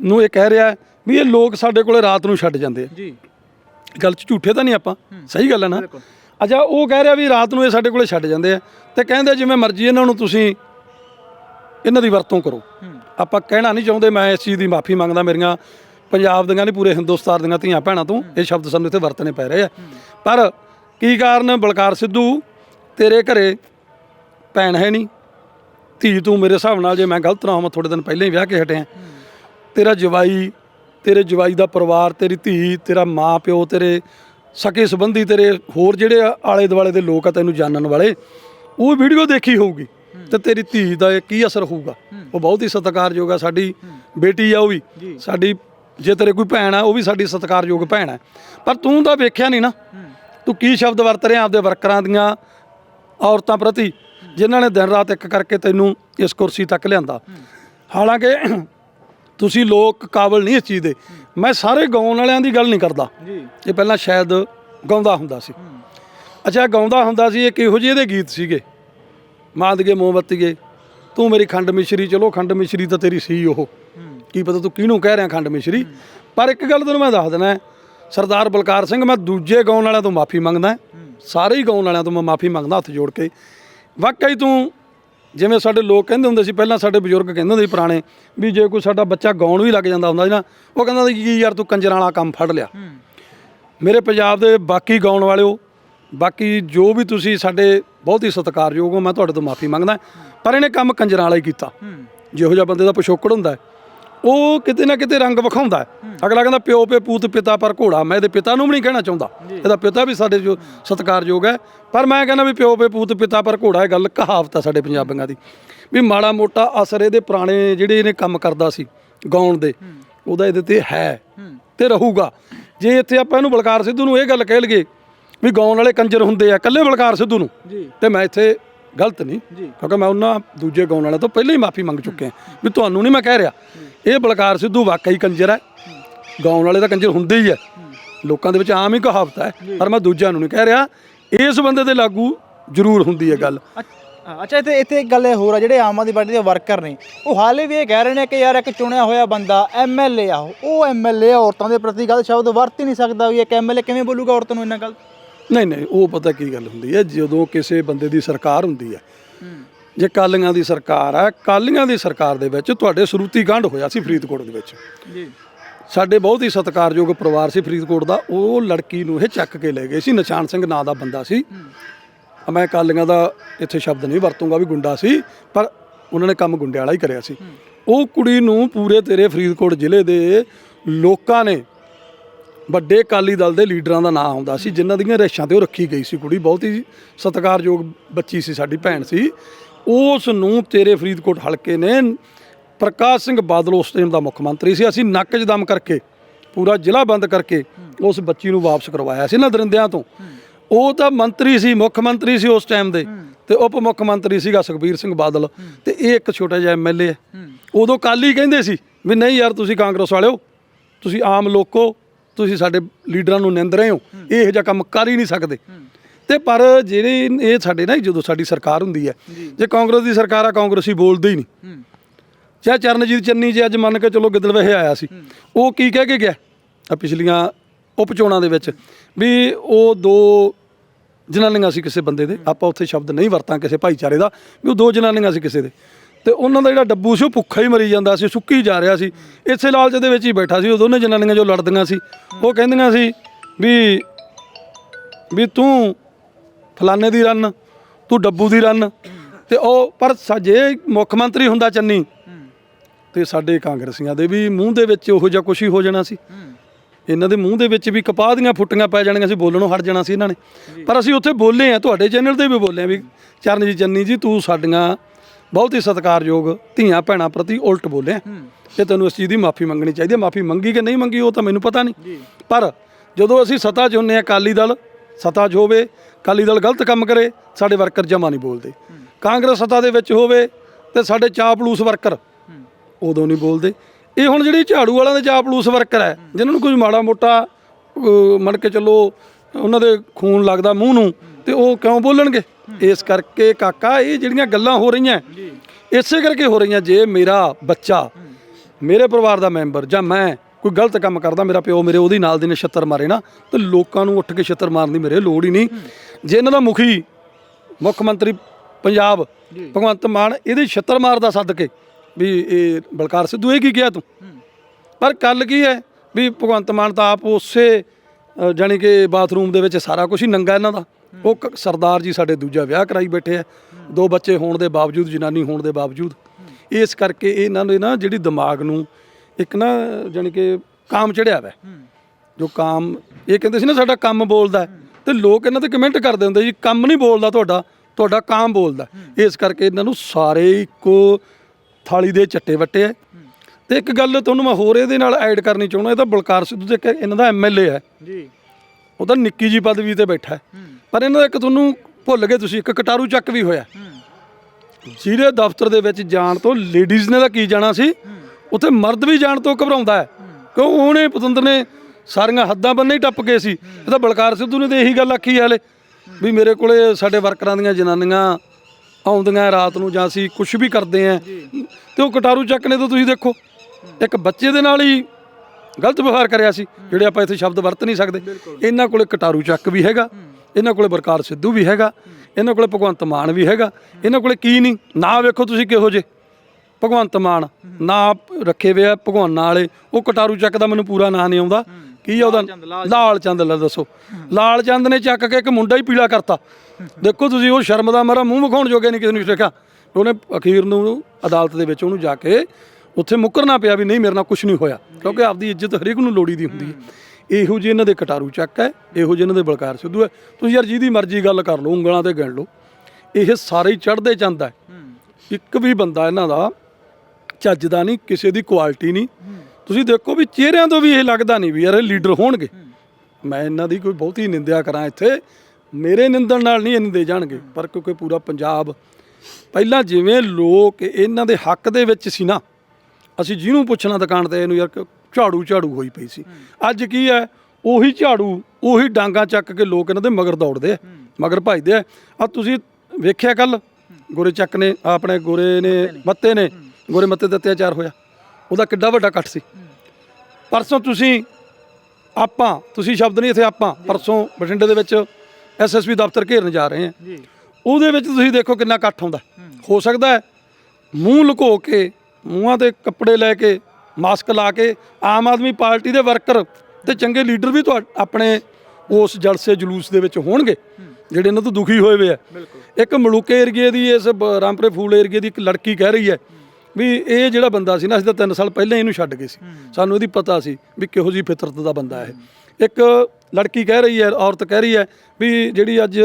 ਨੂੰ ਇਹ ਕਹਿ ਰਿਹਾ ਵੀ ਇਹ ਲੋਕ ਸਾਡੇ ਕੋਲੇ ਰਾਤ ਨੂੰ ਛੱਡ ਜਾਂਦੇ ਆ। ਜੀ। ਗੱਲ 'ਚ ਝੂਠੇ ਤਾਂ ਨਹੀਂ ਆਪਾਂ ਸਹੀ ਗੱਲ ਹੈ ਨਾ? ਅੱਛਾ ਉਹ ਕਹਿ ਰਿਹਾ ਵੀ ਰਾਤ ਨੂੰ ਇਹ ਸਾਡੇ ਕੋਲੇ ਛੱਡ ਜਾਂਦੇ ਆ ਤੇ ਕਹਿੰਦੇ ਜਿਵੇਂ ਮਰਜ਼ੀ ਇਹਨਾਂ ਨੂੰ ਤੁਸੀਂ ਇਹਨਾਂ ਦੀ ਵਰਤੋਂ ਕਰੋ। ਆਪਾਂ ਕਹਿਣਾ ਨਹੀਂ ਚਾਹੁੰਦੇ ਮੈਂ ਇਸ ਚੀਜ਼ ਦੀ ਮਾਫੀ ਮੰਗਦਾ ਮੇਰੀਆਂ ਪੰਜਾਬ ਦੀਆਂ ਨਹੀਂ ਪੂਰੇ ਹਿੰਦੁਸਤਾਨ ਦੀਆਂ ਧੀਆਂ ਭੈਣਾਂ ਤੋਂ ਇਹ ਸ਼ਬਦ ਸਾਨੂੰ ਇੱਥੇ ਵਰਤਣੇ ਪੈ ਰਹੇ ਆ। ਪਰ ਕੀ ਕਾਰਨ? ਬਲਕਾਰ ਸਿੱਧੂ ਤੇਰੇ ਘਰੇ ਭੈਣ ਹੈ ਨਹੀਂ। ਧੀ ਤੂੰ ਮੇਰੇ ਹਿਸਾਬ ਨਾਲ ਜੇ ਮੈਂ ਗਲਤ ਨਾ ਹੋਵਾਂ ਥੋੜੇ ਦਿਨ ਪਹਿਲਾਂ ਹੀ ਵਿਆਹ ਕੇ ਹਟਿਆ। ਤੇਰਾ ਜਵਾਈ ਤੇਰੇ ਜਵਾਈ ਦਾ ਪਰਿਵਾਰ ਤੇਰੀ ਧੀ ਤੇਰਾ ਮਾਂ ਪਿਓ ਤੇਰੇ ਸਕੇ ਸੰਬੰਧੀ ਤੇਰੇ ਹੋਰ ਜਿਹੜੇ ਆਲੇ ਦੁਆਲੇ ਦੇ ਲੋਕ ਆ ਤੈਨੂੰ ਜਾਣਨ ਵਾਲੇ ਉਹ ਵੀਡੀਓ ਦੇਖੀ ਹੋਊਗੀ ਤੇ ਤੇਰੀ ਧੀ ਦਾ ਕੀ ਅਸਰ ਹੋਊਗਾ? ਉਹ ਬਹੁਤ ਹੀ ਸਤਿਕਾਰਯੋਗ ਆ ਸਾਡੀ ਬੇਟੀ ਆ ਉਹ ਵੀ। ਸਾਡੀ ਜੇ ਤੇਰੇ ਕੋਈ ਭੈਣ ਆ ਉਹ ਵੀ ਸਾਡੀ ਸਤਿਕਾਰਯੋਗ ਭੈਣ ਆ ਪਰ ਤੂੰ ਤਾਂ ਵੇਖਿਆ ਨਹੀਂ ਨਾ। ਤੂੰ ਕੀ ਸ਼ਬਦ ਵਰਤ ਰਿਹਾ ਆਪਦੇ ਵਰਕਰਾਂ ਦੀਆਂ ਔਰਤਾਂ ਪ੍ਰਤੀ ਜਿਨ੍ਹਾਂ ਨੇ ਦਿਨ ਰਾਤ ਇੱਕ ਕਰਕੇ ਤੈਨੂੰ ਇਸ ਕੁਰਸੀ ਤੱਕ ਲਿਆਂਦਾ। ਹਾਲਾਂਕਿ ਤੁਸੀਂ ਲੋਕ ਕਾਬਲ ਨਹੀਂ ਇਸ ਚੀਜ਼ ਦੇ। ਮੈਂ ਸਾਰੇ ਗਾਉਣ ਵਾਲਿਆਂ ਦੀ ਗੱਲ ਨਹੀਂ ਕਰਦਾ। ਜੀ। ਇਹ ਪਹਿਲਾਂ ਸ਼ਾਇਦ ਗਾਉਂਦਾ ਹੁੰਦਾ ਸੀ। ਅੱਛਾ ਗਾਉਂਦਾ ਹੁੰਦਾ ਸੀ ਇਹ ਕਿਹੋ ਜਿਹੇ ਦੇ ਗੀਤ ਸੀਗੇ? ਮਾਦਗੇ ਮੋਮਬੱਤੀਏ ਤੂੰ ਮੇਰੀ ਖੰਡ ਮਿਸ਼ਰੀ ਚਲੋ ਖੰਡ ਮਿਸ਼ਰੀ ਤਾਂ ਤੇਰੀ ਸੀ ਉਹ। ਕੀ ਪਤਾ ਤੂੰ ਕਿਹਨੂੰ ਕਹਿ ਰਿਹਾ ਖੰਡ ਮਿਸ਼ਰੀ? ਪਰ ਇੱਕ ਗੱਲ ਤੈਨੂੰ ਮੈਂ ਦੱਸ ਦਿੰਦਾ ਸਰਦਾਰ ਬਲਕਾਰ ਸਿੰਘ ਮੈਂ ਦੂਜੇ ਗਾਉਣ ਵਾਲਿਆਂ ਤੋਂ ਮਾਫੀ ਮੰਗਦਾ ਸਾਰੇ ਹੀ ਗਾਉਣ ਵਾਲਿਆਂ ਤੋਂ ਮੈਂ ਮਾਫੀ ਮੰਗਦਾ ਹੱਥ ਜੋੜ ਕੇ। ਵਾਕਈ ਤੂੰ ਜਿਵੇਂ ਸਾਡੇ ਲੋਕ ਕਹਿੰਦੇ ਹੁੰਦੇ ਸੀ ਪਹਿਲਾਂ ਸਾਡੇ ਬਜ਼ੁਰਗ ਕਹਿੰਦੇ ਹੁੰਦੇ ਸੀ ਪੁਰਾਣੇ ਵੀ ਜੇ ਕੋਈ ਸਾਡਾ ਬੱਚਾ ਗਾਉਣ ਵੀ ਲੱਗ ਜਾਂਦਾ ਹੁੰਦਾ ਸੀ ਨਾ ਉਹ ਕਹਿੰਦਾ ਸੀ ਕਿ ਯਾਰ ਤੂੰ ਕੰਜਰਾਂ ਵਾਲਾ ਕੰਮ ਫੜ ਲਿਆ। ਮੇਰੇ ਪੰਜਾਬ ਦੇ ਬਾਕੀ ਗਾਉਣ ਵਾਲਿਓ ਬਾਕੀ ਜੋ ਵੀ ਤੁਸੀਂ ਸਾਡੇ ਬਹੁਤ ਹੀ ਸਤਿਕਾਰਯੋਗ ਹੋ ਮੈਂ ਤੁਹਾਡੇ ਤੋਂ ਮਾਫੀ ਮੰਗਦਾ। ਪਰ ਇਹਨੇ ਕੰਮ ਕੰਜਰਾਂ ਵਾਲਾ ਹੀ ਕੀਤਾ। ਜਿਹੋ ਜਿਹਾ ਬੰਦੇ ਦਾ ਪਿਛੋਕੜ ਹੁੰਦਾ ਹੈ। ਉਹ ਕਿਤੇ ਨਾ ਕਿਤੇ ਰੰਗ ਵਿਖਾਉਂਦਾ ਅਗਲਾ ਕਹਿੰਦਾ ਪਿਓ ਪੇ ਪੂਤ ਪਿਤਾ ਪਰ ਘੋੜਾ ਮੈਂ ਇਹਦੇ ਪਿਤਾ ਨੂੰ ਵੀ ਨਹੀਂ ਕਹਿਣਾ ਚਾਹੁੰਦਾ। ਇਹਦਾ ਪਿਤਾ ਵੀ ਸਾਡੇ ਜੋ ਸਤਿਕਾਰਯੋਗ ਹੈ। ਪਰ ਮੈਂ ਕਹਿੰਦਾ ਵੀ ਪਿਓ ਪੇ ਪੂਤ ਪਿਤਾ ਪਰ ਘੋੜਾ ਇਹ ਗੱਲ ਕਹਾਵਤ ਹੈ ਸਾਡੇ ਪੰਜਾਬੀਆਂ ਦੀ। ਵੀ ਮਾੜਾ ਮੋਟਾ ਅਸਰ ਇਹਦੇ ਪੁਰਾਣੇ ਜਿਹੜੇ ਇਹਨੇ ਕੰਮ ਕਰਦਾ ਸੀ ਗਾਉਣ ਦੇ ਉਹਦਾ ਇਹਦੇ ਤੇ ਹੈ ਤੇ ਰਹੂਗਾ। ਜੇ ਇੱਥੇ ਆਪਾਂ ਇਹਨੂੰ ਬਲਕਾਰ ਸਿੱਧੂ ਨੂੰ ਇਹ ਗੱਲ ਕਹਿ ਲਈਏ ਵੀ ਗਾਉਣ ਵਾਲੇ ਕੰਜਰ ਹੁੰਦੇ ਆ ਇਕੱਲੇ ਬਲਕਾਰ ਸਿੱਧੂ ਨੂੰ ਤੇ ਮੈਂ ਇੱਥੇ ਗਲਤ ਨਹੀਂ। ਕਿਉਂਕਿ ਮੈਂ ਉਹਨਾਂ ਦੂਜੇ ਗਾਉਣ ਵਾਲਿਆਂ ਤੋਂ ਪਹਿਲਾਂ ਹੀ ਮਾਫੀ ਮੰਗ ਚੁੱਕਿਆ। ਵੀ ਤੁਹਾਨੂੰ ਨਹੀਂ ਮੈਂ ਕਹਿ ਰਿਹਾ। ਇਹ ਬਲਕਾਰ ਸਿੱਧੂ ਵਾਕਈ ਕੰਜਰ ਹੈ। ਗਾਉਣ ਵਾਲੇ ਤਾਂ ਕੰਜਰ ਹੁੰਦੇ ਹੀ ਹੈ। ਲੋਕਾਂ ਦੇ ਵਿੱਚ ਆਮ ਹੀ ਕਹਾਵਤ ਹੈ। ਪਰ ਮੈਂ ਦੂਜਿਆਂ ਨੂੰ ਨਹੀਂ ਕਹਿ ਰਿਹਾ ਇਸ ਬੰਦੇ ਤੇ ਲਾਗੂ ਜ਼ਰੂਰ ਹੁੰਦੀ ਹੈ ਗੱਲ। ਅੱਛਾ ਇੱਥੇ ਇੱਥੇ ਇੱਕ ਗੱਲ ਹੋਰ ਆ ਜਿਹੜੇ ਆਮ ਆਦਮੀ ਪਾਰਟੀ ਦੇ ਵਰਕਰ ਨੇ ਉਹ ਹਾਲੇ ਵੀ ਇਹ ਕਹਿ ਰਹੇ ਨੇ ਕਿ ਯਾਰ ਇੱਕ ਚੁਣਿਆ ਹੋਇਆ ਬੰਦਾ ਐਮਐਲਏ ਆ ਉਹ। ਉਹ ਐਮਐਲਏ ਔਰਤਾਂ ਦੇ ਪ੍ਰਤੀ ਗਲਤ ਸ਼ਬਦ ਵਰਤ ਹੀ ਨਹੀਂ ਸਕਦਾ ਵੀ ਇੱਕ ਐਮਐਲਏ ਕਿਵੇਂ ਬੋਲੂਗਾ ਔਰਤ ਨੂੰ ਇੰਨਾ ਗਲਤ ਨਹੀਂ ਨਹੀਂ ਉਹ ਪਤਾ ਕੀ ਗੱਲ ਹੁੰਦੀ ਹੈ ਜਦੋਂ ਕਿਸੇ ਬੰਦੇ ਦੀ ਸਰਕਾਰ ਹੁੰਦੀ ਹੈ। ਜੇ ਕਾਲੀਆਂ ਦੀ ਸਰਕਾਰ ਹੈ ਕਾਲੀਆਂ ਦੀ ਸਰਕਾਰ ਦੇ ਵਿੱਚ ਤੁਹਾਡੇ ਸਰੂਤੀ ਕਾਂਡ ਹੋਇਆ ਸੀ ਫਰੀਦਕੋਟ ਦੇ ਵਿੱਚ। ਜੀ। ਸਾਡੇ ਬਹੁਤ ਹੀ ਸਤਿਕਾਰਯੋਗ ਪਰਿਵਾਰ ਸੀ ਫਰੀਦਕੋਟ ਦਾ ਉਹ ਲੜਕੀ ਨੂੰ ਇਹ ਚੱਕ ਕੇ ਲੈ ਗਏ ਸੀ ਨਿਸ਼ਾਨ ਸਿੰਘ ਨਾਂ ਦਾ ਬੰਦਾ ਸੀ। ਮੈਂ ਕਾਲੀਆਂ ਦਾ ਇੱਥੇ ਸ਼ਬਦ ਨਹੀਂ ਵਰਤੂੰਗਾ ਵੀ ਗੁੰਡਾ ਸੀ ਪਰ ਉਹਨਾਂ ਨੇ ਕੰਮ ਗੁੰਡੇ ਵਾਲਾ ਹੀ ਕਰਿਆ ਸੀ। ਉਹ ਕੁੜੀ ਨੂੰ ਪੂਰੇ ਤੇਰੇ ਫਰੀਦਕੋਟ ਜ਼ਿਲ੍ਹੇ ਦੇ ਲੋਕਾਂ ਨੇ ਵੱਡੇ ਅਕਾਲੀ ਦਲ ਦੇ ਲੀਡਰਾਂ ਦਾ ਨਾਮ ਆਉਂਦਾ ਸੀ ਜਿਨ੍ਹਾਂ ਦੀਆਂ ਰੇਸ਼ਾਂ ਤੇ ਉਹ ਰੱਖੀ ਗਈ ਸੀ ਕੁੜੀ। ਬਹੁਤ ਹੀ ਸਤਿਕਾਰਯੋਗ ਬੱਚੀ ਸੀ ਸਾਡੀ ਭੈਣ ਸੀ। ਉਸ ਨੂੰ ਤੇਰੇ ਫਰੀਦਕੋਟ ਹਲਕੇ ਨੇ ਪ੍ਰਕਾਸ਼ ਸਿੰਘ ਬਾਦਲ ਉਸ ਟਾਈਮ ਦਾ ਮੁੱਖ ਮੰਤਰੀ ਸੀ। ਅਸੀਂ ਨੱਕ 'ਚ ਦਮ ਕਰਕੇ, ਪੂਰਾ ਜ਼ਿਲ੍ਹਾ ਬੰਦ ਕਰਕੇ ਉਸ ਬੱਚੀ ਨੂੰ ਵਾਪਸ ਕਰਵਾਇਆ ਸੀ ਨਾ ਦਰਿੰਦਿਆਂ ਤੋਂ। ਉਹ ਤਾਂ ਮੰਤਰੀ ਸੀ, ਮੁੱਖ ਮੰਤਰੀ ਸੀ ਉਸ ਟਾਈਮ ਦੇ ਤੇ ਉਪ ਮੁੱਖ ਮੰਤਰੀ ਸੀਗਾ ਸੁਖਬੀਰ ਸਿੰਘ ਬਾਦਲ ਤੇ ਇਹ ਇੱਕ ਛੋਟਾ ਜਿਹਾ ਐਮਐਲਏ ਹੈ। ਉਦੋਂ ਕਾਲੀ ਕਹਿੰਦੇ ਸੀ ਵੀ ਨਹੀਂ ਯਾਰ ਤੁਸੀਂ ਕਾਂਗਰਸ ਵਾਲਿਓ, ਤੁਸੀਂ ਆਮ ਲੋਕੋ, ਤੁਸੀਂ ਸਾਡੇ ਲੀਡਰਾਂ ਨੂੰ ਨਿੰਦ ਰਹੇ ਹੋ ਇਹ ਇਹੋ ਜਿਹਾ ਕੰਮ ਕਰ ਹੀ ਨਹੀਂ ਸਕਦੇ। ਤੇ ਪਰ ਜਿਹੜੇ ਇਹ ਸਾਡੇ ਨਾ ਜਦੋਂ ਸਾਡੀ ਸਰਕਾਰ ਹੁੰਦੀ ਹੈ ਜੇ। ਕਾਂਗਰਸ ਦੀ ਸਰਕਾਰ ਆ ਕਾਂਗਰਸੀ ਬੋਲਦੇ ਹੀ ਨਹੀਂ। ਚਾਹੇ ਚਰਨਜੀਤ ਚੰਨੀ ਜੀ ਅੱਜ ਮੰਨ ਕੇ ਚਲੋ ਗਿੱਦੜਵੇ ਆਇਆ ਸੀ ਉਹ ਕੀ ਕਹਿ ਕੇ ਗਿਆ? ਆ ਪਿਛਲੀਆਂ ਉਪ ਚੋਣਾਂ ਦੇ ਵਿੱਚ ਵੀ ਉਹ ਦੋ ਜਨਾਨੀਆਂ ਸੀ ਕਿਸੇ ਬੰਦੇ ਦੇ ਆਪਾਂ ਉੱਥੇ ਸ਼ਬਦ ਨਹੀਂ ਵਰਤਾਂ ਕਿਸੇ ਭਾਈਚਾਰੇ ਦਾ ਵੀ ਉਹ ਦੋ ਜਨਾਨੀਆਂ ਸੀ ਕਿਸੇ ਦੇ। ਤੇ ਉਹਨਾਂ ਦਾ ਜਿਹੜਾ ਡੱਬੂ ਸੀ ਉਹ ਭੁੱਖਾ ਹੀ ਮਰੀ ਜਾਂਦਾ ਸੀ ਸੁੱਕੀ ਜਾ ਰਿਹਾ ਸੀ। ਇਸੇ ਲਾਲਚ ਦੇ ਵਿੱਚ ਹੀ ਬੈਠਾ ਸੀ ਉਹ ਦੋਨੇ ਜਨਾਨੀਆਂ ਜੋ ਲੜਦੀਆਂ ਸੀ। ਉਹ ਕਹਿੰਦੀਆਂ ਸੀ ਵੀ ਵੀ ਤੂੰ ਫਲਾਣੇ ਦੀ ਰੰਨ ਤੂੰ ਡੱਬੂ ਦੀ ਰੰਨ ਤੇ ਉਹ ਪਰ ਜੇ ਮੁੱਖ ਮੰਤਰੀ ਹੁੰਦਾ ਚੰਨੀ। ਤੇ ਸਾਡੇ ਕਾਂਗਰਸੀਆਂ ਦੇ ਵੀ ਮੂੰਹ ਦੇ ਵਿੱਚ ਉਹੋ ਜਿਹਾ ਕੁਛ ਹੀ ਹੋ ਜਾਣਾ ਸੀ। ਇਹਨਾਂ ਦੇ ਮੂੰਹ ਦੇ ਵਿੱਚ ਵੀ ਕਪਾਹ ਦੀਆਂ ਫੁੱਟੀਆਂ ਪੈ ਜਾਣੀਆਂ ਸੀ ਬੋਲਣੋਂ ਹਟ ਜਾਣਾ ਸੀ ਇਹਨਾਂ ਨੇ। ਪਰ ਅਸੀਂ ਉੱਥੇ ਬੋਲੇ ਆ ਤੁਹਾਡੇ ਚੈਨਲ ਤੇ ਵੀ ਬੋਲੇ ਆ ਵੀ ਚਰਨਜੀਤ ਚੰਨੀ ਜੀ ਤੂੰ ਸਾਡੀਆਂ ਬਹੁਤ ਹੀ ਸਤਿਕਾਰਯੋਗ ਧੀਆਂ ਭੈਣਾਂ ਪ੍ਰਤੀ ਉਲਟ ਬੋਲੇ ਆ ਤੇ ਤੈਨੂੰ ਇਸ ਚੀਜ਼ ਦੀ ਮਾਫੀ ਮੰਗਣੀ ਚਾਹੀਦੀ ਹੈ। ਮਾਫੀ ਮੰਗੀ ਕਿ ਨਹੀਂ ਮੰਗੀ ਉਹ ਤਾਂ ਮੈਨੂੰ ਪਤਾ ਨਹੀਂ। ਪਰ ਜਦੋਂ ਅਸੀਂ ਸੱਤਾ 'ਚ ਹੁੰਨੇ ਆ ਅਕਾਲੀ ਦਲ ਸੱਤਾ 'ਚ ਹੋਵੇ ਅਕਾਲੀ ਦਲ ਗਲਤ ਕੰਮ ਕਰੇ ਸਾਡੇ ਵਰਕਰ ਜਮਾ ਨਹੀਂ ਬੋਲਦੇ। ਕਾਂਗਰਸ ਸੱਤਾ ਦੇ ਵਿੱਚ ਹੋਵੇ ਤੇ ਸਾਡੇ ਚਾਪਲੂਸ ਵਰਕਰ ਉਦੋਂ ਨਹੀਂ ਬੋਲਦੇ। ਇਹ ਹੁਣ ਜਿਹੜੀ ਝਾੜੂ ਵਾਲਿਆਂ ਦੇ ਚਾਪਲੂਸ ਵਰਕਰ ਹੈ ਜਿਨ੍ਹਾਂ ਨੂੰ ਕੋਈ ਮਾੜਾ ਮੋਟਾ ਅਹ, ਮੰਨ ਕੇ ਚੱਲੋ ਉਹਨਾਂ ਦੇ ਖੂਨ ਲੱਗਦਾ ਮੂੰਹ ਨੂੰ ਤੇ ਉਹ ਕਿਉਂ ਬੋਲਣਗੇ? ਇਸ ਕਰਕੇ ਕਾਕਾ ਇਹ ਜਿਹੜੀਆਂ ਗੱਲਾਂ ਹੋ ਰਹੀਆਂ ਇਸੇ ਕਰਕੇ ਹੋ ਰਹੀਆਂ ਜੇ ਮੇਰਾ ਬੱਚਾ ਮੇਰੇ ਪਰਿਵਾਰ ਦਾ ਮੈਂਬਰ ਜਾਂ ਮੈਂ ਕੋਈ ਗਲਤ ਕੰਮ ਕਰਦਾ ਮੇਰਾ ਪਿਓ ਮੇਰੇ ਉਹਦੀ ਨਾਲ ਦੇ ਨੇ ਛੱਤਰ ਮਾਰੇ ਨਾ ਤੇ ਲੋਕਾਂ ਨੂੰ ਉੱਠ ਕੇ ਛੱਤਰ ਮਾਰਨ ਦੀ ਮੇਰੇ ਲੋੜ ਹੀ ਨਹੀਂ। ਜੇ ਇਹਨਾਂ ਦਾ ਮੁਖੀ ਮੁੱਖ ਮੰਤਰੀ ਪੰਜਾਬ ਭਗਵੰਤ ਮਾਨ ਇਹਦੇ ਛੱਤਰ ਮਾਰਦਾ ਸੱਦ ਕੇ ਵੀ ਇਹ ਬਲਕਾਰ ਸਿੱਧੂ ਇਹ ਕੀ ਕਿਹਾ ਤੂੰ? ਪਰ ਕੱਲ ਕੀ ਹੈ ਵੀ ਭਗਵੰਤ ਮਾਨ ਤਾਂ ਆਪ ਉਸੇ ਜਾਣੀ ਕਿ ਬਾਥਰੂਮ ਦੇ ਵਿੱਚ ਸਾਰਾ ਕੁਝ ਹੀ ਨੰਗਾ ਇਹਨਾਂ ਦਾ। ਉਹ ਸਰਦਾਰ ਜੀ ਸਾਡੇ ਦੂਜਾ ਵਿਆਹ ਕਰਾਈ ਬੈਠੇ ਆ। ਦੋ ਬੱਚੇ ਹੋਣ ਦੇ ਬਾਵਜੂਦ ਜਨਾਨੀ ਹੋਣ ਦੇ ਬਾਵਜੂਦ। ਇਸ ਕਰਕੇ ਇਹਨਾਂ ਨੇ ਨਾ ਜਿਹੜੀ ਦਿਮਾਗ ਨੂੰ ਇੱਕ ਨਾ ਜਾਣੀ ਕਿ ਕਾਮ ਚੜਿਆ ਵਾ। ਜੋ ਕਾਮ ਇਹ ਕਹਿੰਦੇ ਸੀ ਨਾ ਸਾਡਾ ਕੰਮ ਬੋਲਦਾ ਤੇ ਲੋਕ ਇਹਨਾਂ ਤੇ ਕਮੈਂਟ ਕਰਦੇ ਹੁੰਦੇ ਜੀ ਕੰਮ ਨਹੀਂ ਬੋਲਦਾ ਤੁਹਾਡਾ ਤੁਹਾਡਾ ਕਾਮ ਬੋਲਦਾ ਇਸ ਕਰਕੇ ਇਹਨਾਂ ਨੂੰ ਸਾਰੇ ਇੱਕੋ ਥਾਲੀ ਦੇ ਚੱਟੇ ਵੱਟੇ ਆ ਤੇ ਇੱਕ ਗੱਲ ਤੁਹਾਨੂੰ ਮੈਂ ਹੋਰ ਇਹਦੇ ਨਾਲ ਐਡ ਕਰਨੀ ਚਾਹੁੰਦਾ ਇਹ ਤਾਂ ਬਲਕਾਰ ਸਿੱਧੂ ਇੱਕ ਇਹਨਾਂ ਦਾ ਐਮਐਲਏ ਹੈ। ਜੀ। ਉਹ ਤਾਂ ਨਿੱਕੀ ਜੀ ਪਦਵੀ ਤੇ ਬੈਠਾ ਹੈ। ਪਰ ਇਹਨਾਂ ਦਾ ਇੱਕ ਤੁਹਾਨੂੰ ਭੁੱਲ ਗਏ ਤੁਸੀਂ ਇੱਕ ਕਟਾਰੂ ਚੱਕ ਵੀ ਹੋਇਆ ਜਿਹਦੇ ਦਫ਼ਤਰ ਦੇ ਵਿੱਚ ਜਾਣ ਤੋਂ ਲੇਡੀਜ਼ ਨੇ ਤਾਂ ਕੀ ਜਾਣਾ ਸੀ? ਉੱਥੇ ਮਰਦ ਵੀ ਜਾਣ ਤੋਂ ਘਬਰਾਉਂਦਾ ਹੈ। ਕਿਉਂ? ਉਹਨੇ ਪਤੰਦਰ ਨੇ ਸਾਰੀਆਂ ਹੱਦਾਂ ਬੰਨੇ ਹੀ ਟੱਪ ਗਏ ਸੀ। ਇਹ ਤਾਂ ਬਲਕਾਰ ਸਿੱਧੂ ਨੇ ਤੇ ਇਹੀ ਗੱਲ ਆਖੀ ਹਾਲੇ। ਵੀ ਮੇਰੇ ਕੋਲੇ ਸਾਡੇ ਵਰਕਰਾਂ ਦੀਆਂ ਜਨਾਨੀਆਂ ਆਉਂਦੀਆਂ ਰਾਤ ਨੂੰ ਜਾਂ ਅਸੀਂ ਕੁਝ ਵੀ ਕਰਦੇ ਆਂ ਤੇ ਉਹ ਕਟਾਰੂ ਚੱਕ ਨੇ ਤਾਂ ਤੁਸੀਂ ਦੇਖੋ। ਇੱਕ ਬੱਚੇ ਦੇ ਨਾਲ ਹੀ ਗਲਤ ਵਿਵਹਾਰ ਕਰਿਆ ਸੀ ਜਿਹੜੇ ਆਪਾਂ ਇੱਥੇ ਸ਼ਬਦ ਵਰਤ ਨਹੀਂ ਸਕਦੇ। ਇਹਨਾਂ ਕੋਲੇ ਕਟਾਰੂ ਚੱਕ ਵੀ ਹੈਗਾ ਇਹਨਾਂ ਕੋਲੇ ਬਰਕਾਰ ਸਿੱਧੂ ਵੀ ਹੈਗਾ ਇਹਨਾਂ ਕੋਲੇ ਭਗਵੰਤ ਮਾਨ ਵੀ ਹੈਗਾ ਇਹਨਾਂ ਕੋਲੇ ਕੀ ਨਹੀਂ? ਨਾ ਵੇਖੋ ਤੁਸੀਂ ਕਿਹੋ ਜੇ ਭਗਵੰਤ ਮਾਨ ਨਾ ਰੱਖੇ ਵੇ ਆ ਭਗਵਾਨਾਂ ਵਾਲੇ ਉਹ ਕਟਾਰੂ ਚੱਕ ਦਾ ਮੈਨੂੰ ਪੂਰਾ ਨਾਂ ਨਹੀਂ ਆਉਂਦਾ। ਕੀ ਆ ਉਹਦਾ? ਲਾਲ ਚੰਦ ਲੈ ਦੱਸੋ। ਲਾਲ ਚੰਦ ਨੇ ਚੱਕ ਕੇ ਇੱਕ ਮੁੰਡਾ ਹੀ ਪੀਲਾ ਕਰਤਾ। ਦੇਖੋ ਤੁਸੀਂ ਉਹ ਸ਼ਰਮ ਦਾ ਮਾਰਾ ਮੂੰਹ ਵਿਖਾਉਣ ਜੋਗੇ ਨਹੀਂ ਕਿਸੇ ਨੂੰ ਦੇਖਿਆ ਉਹਨੇ ਅਖੀਰ ਨੂੰ ਅਦਾਲਤ ਦੇ ਵਿੱਚ ਉਹਨੂੰ ਜਾ ਕੇ ਉੱਥੇ ਮੁੱਕਰਨਾ ਪਿਆ ਵੀ ਨਹੀਂ ਮੇਰੇ ਨਾਲ ਕੁਝ ਨਹੀਂ ਹੋਇਆ। ਕਿਉਂਕਿ ਆਪਦੀ ਇੱਜ਼ਤ ਹਰੇਕ ਨੂੰ ਲੋੜੀ ਦੀ ਹੁੰਦੀ ਹੈ ਇਹੋ ਜਿਹੇ ਇਹਨਾਂ ਦੇ ਕਟਾਰੂ ਚੱਕ ਹੈ ਇਹੋ ਜਿਹੇ ਇਹਨਾਂ ਦੇ ਬਲਕਾਰ ਸਿੱਧੂ ਹੈ। ਤੁਸੀਂ ਯਾਰ ਜਿਹਦੀ ਮਰਜ਼ੀ ਗੱਲ ਕਰ ਲਓ ਉਂਗਲਾਂ ਤੇ ਗਿਣ ਲਓ। ਇਹ ਸਾਰੇ ਹੀ। ਚੜਦੇ ਜਾਂਦਾ ਇੱਕ ਵੀ ਬੰਦਾ ਇਹਨਾਂ ਦਾ ਚੱਜ ਦਾ ਨਹੀਂ ਕਿਸੇ ਦੀ ਕੁਆਲਿਟੀ ਨਹੀਂ। ਤੁਸੀਂ ਦੇਖੋ ਵੀ ਚਿਹਰਿਆਂ ਤੋਂ ਵੀ ਇਹ ਲੱਗਦਾ ਨਹੀਂ ਵੀ ਯਾਰ ਇਹ ਲੀਡਰ ਹੋਣਗੇ। ਮੈਂ ਇਹਨਾਂ ਦੀ ਕੋਈ ਬਹੁਤੀ ਨਿੰਦਿਆ ਕਰਾਂ ਇੱਥੇ। ਮੇਰੇ ਨਿੰਦਣ ਨਾਲ ਨਹੀਂ ਇਹ ਨਿੰਦੇ ਜਾਣਗੇ। ਪਰ ਕਿਉਂਕਿ ਪੂਰਾ ਪੰਜਾਬ ਪਹਿਲਾਂ ਜਿਵੇਂ ਲੋਕ ਇਹਨਾਂ ਦੇ ਹੱਕ ਦੇ ਵਿੱਚ ਸੀ ਨਾ ਅਸੀਂ ਜਿਹਨੂੰ ਪੁੱਛਣਾ ਦੁਕਾਨ ਤੇ ਇਹਨੂੰ ਯਾਰ ਝਾੜੂ ਝਾੜੂ ਹੋਈ ਪਈ ਸੀ। ਅੱਜ ਕੀ ਹੈ? ਉਹੀ ਝਾੜੂ ਉਹੀ ਡਾਂਗਾ ਚੱਕ ਕੇ ਲੋਕ ਇਹਨਾਂ ਦੇ ਮਗਰ ਦੌੜਦੇ ਆ ਮਗਰ ਭਜਦੇ ਆ। ਆ ਤੁਸੀਂ ਵੇਖਿਆ ਕੱਲ ਗੋਰੇ ਚੱਕ ਨੇ ਆਪਣੇ ਗੋਰੇ ਨੇ ਮੱਤੇ ਨੇ। ਗੋਰੇ ਮੱਤੇ ਤੇ ਅਤਿਆਚਾਰ ਹੋਇਆ। ਉਹਦਾ ਕਿੱਡਾ ਵੱਡਾ ਇਕੱਠ ਸੀ। ਪਰਸੋਂ ਤੁਸੀਂ ਆਪਾਂ ਤੁਸੀਂ ਸ਼ਬਦ ਨਹੀਂ ਇੱਥੇ ਆਪਾਂ ਪਰਸੋਂ ਬਠਿੰਡੇ ਦੇ ਵਿੱਚ ਐਸਐਸਪੀ ਦਫ਼ਤਰ ਘੇਰਨ ਜਾ ਰਹੇ ਆ ਜੀ। ਉਹਦੇ ਵਿੱਚ ਤੁਸੀਂ ਦੇਖੋ ਕਿੰਨਾ ਇਕੱਠ ਹੁੰਦਾ। ਹੋ ਸਕਦਾ ਹੈ ਮੂੰਹ ਲੁਕੋ ਕੇ ਮੂੰਹਾਂ ਤੇ ਕੱਪੜੇ ਲੈ ਕੇ ਮਾਸਕ ਲਾ ਕੇ ਆਮ ਆਦਮੀ ਪਾਰਟੀ ਦੇ ਵਰਕਰ ਤੇ ਚੰਗੇ ਲੀਡਰ ਵੀ ਤੁਹਾ ਆਪਣੇ ਉਸ ਜਲਸੇ ਜਲੂਸ ਦੇ ਵਿੱਚ ਹੋਣਗੇ ਜਿਹੜੇ ਇਹਨਾਂ ਤੋਂ ਦੁਖੀ ਹੋਏ ਹੋਏ ਆ। ਇੱਕ ਮਲੂਕੇ ਏਰੀਏ ਦੀ ਇਸ ਰਾਮਪੁਰੇ ਫੂਲ ਏਰੀਏ ਦੀ ਇੱਕ ਲੜਕੀ ਕਹਿ ਰਹੀ ਹੈ ਵੀ ਇਹ ਜਿਹੜਾ ਬੰਦਾ ਸੀ ਨਾ ਅਸੀਂ ਤਾਂ 3 ਸਾਲ ਪਹਿਲਾਂ ਹੀ ਇਹਨੂੰ ਛੱਡ ਗਏ ਸੀ। ਸਾਨੂੰ ਇਹਦੀ ਪਤਾ ਸੀ ਵੀ ਕਿਹੋ ਜੀ ਫਿਤਰਤ ਦਾ ਬੰਦਾ ਹੈ ਇੱਕ ਲੜਕੀ ਕਹਿ ਰਹੀ ਹੈ ਔਰਤ ਕਹਿ ਰਹੀ ਹੈ ਵੀ ਜਿਹੜੀ ਅੱਜ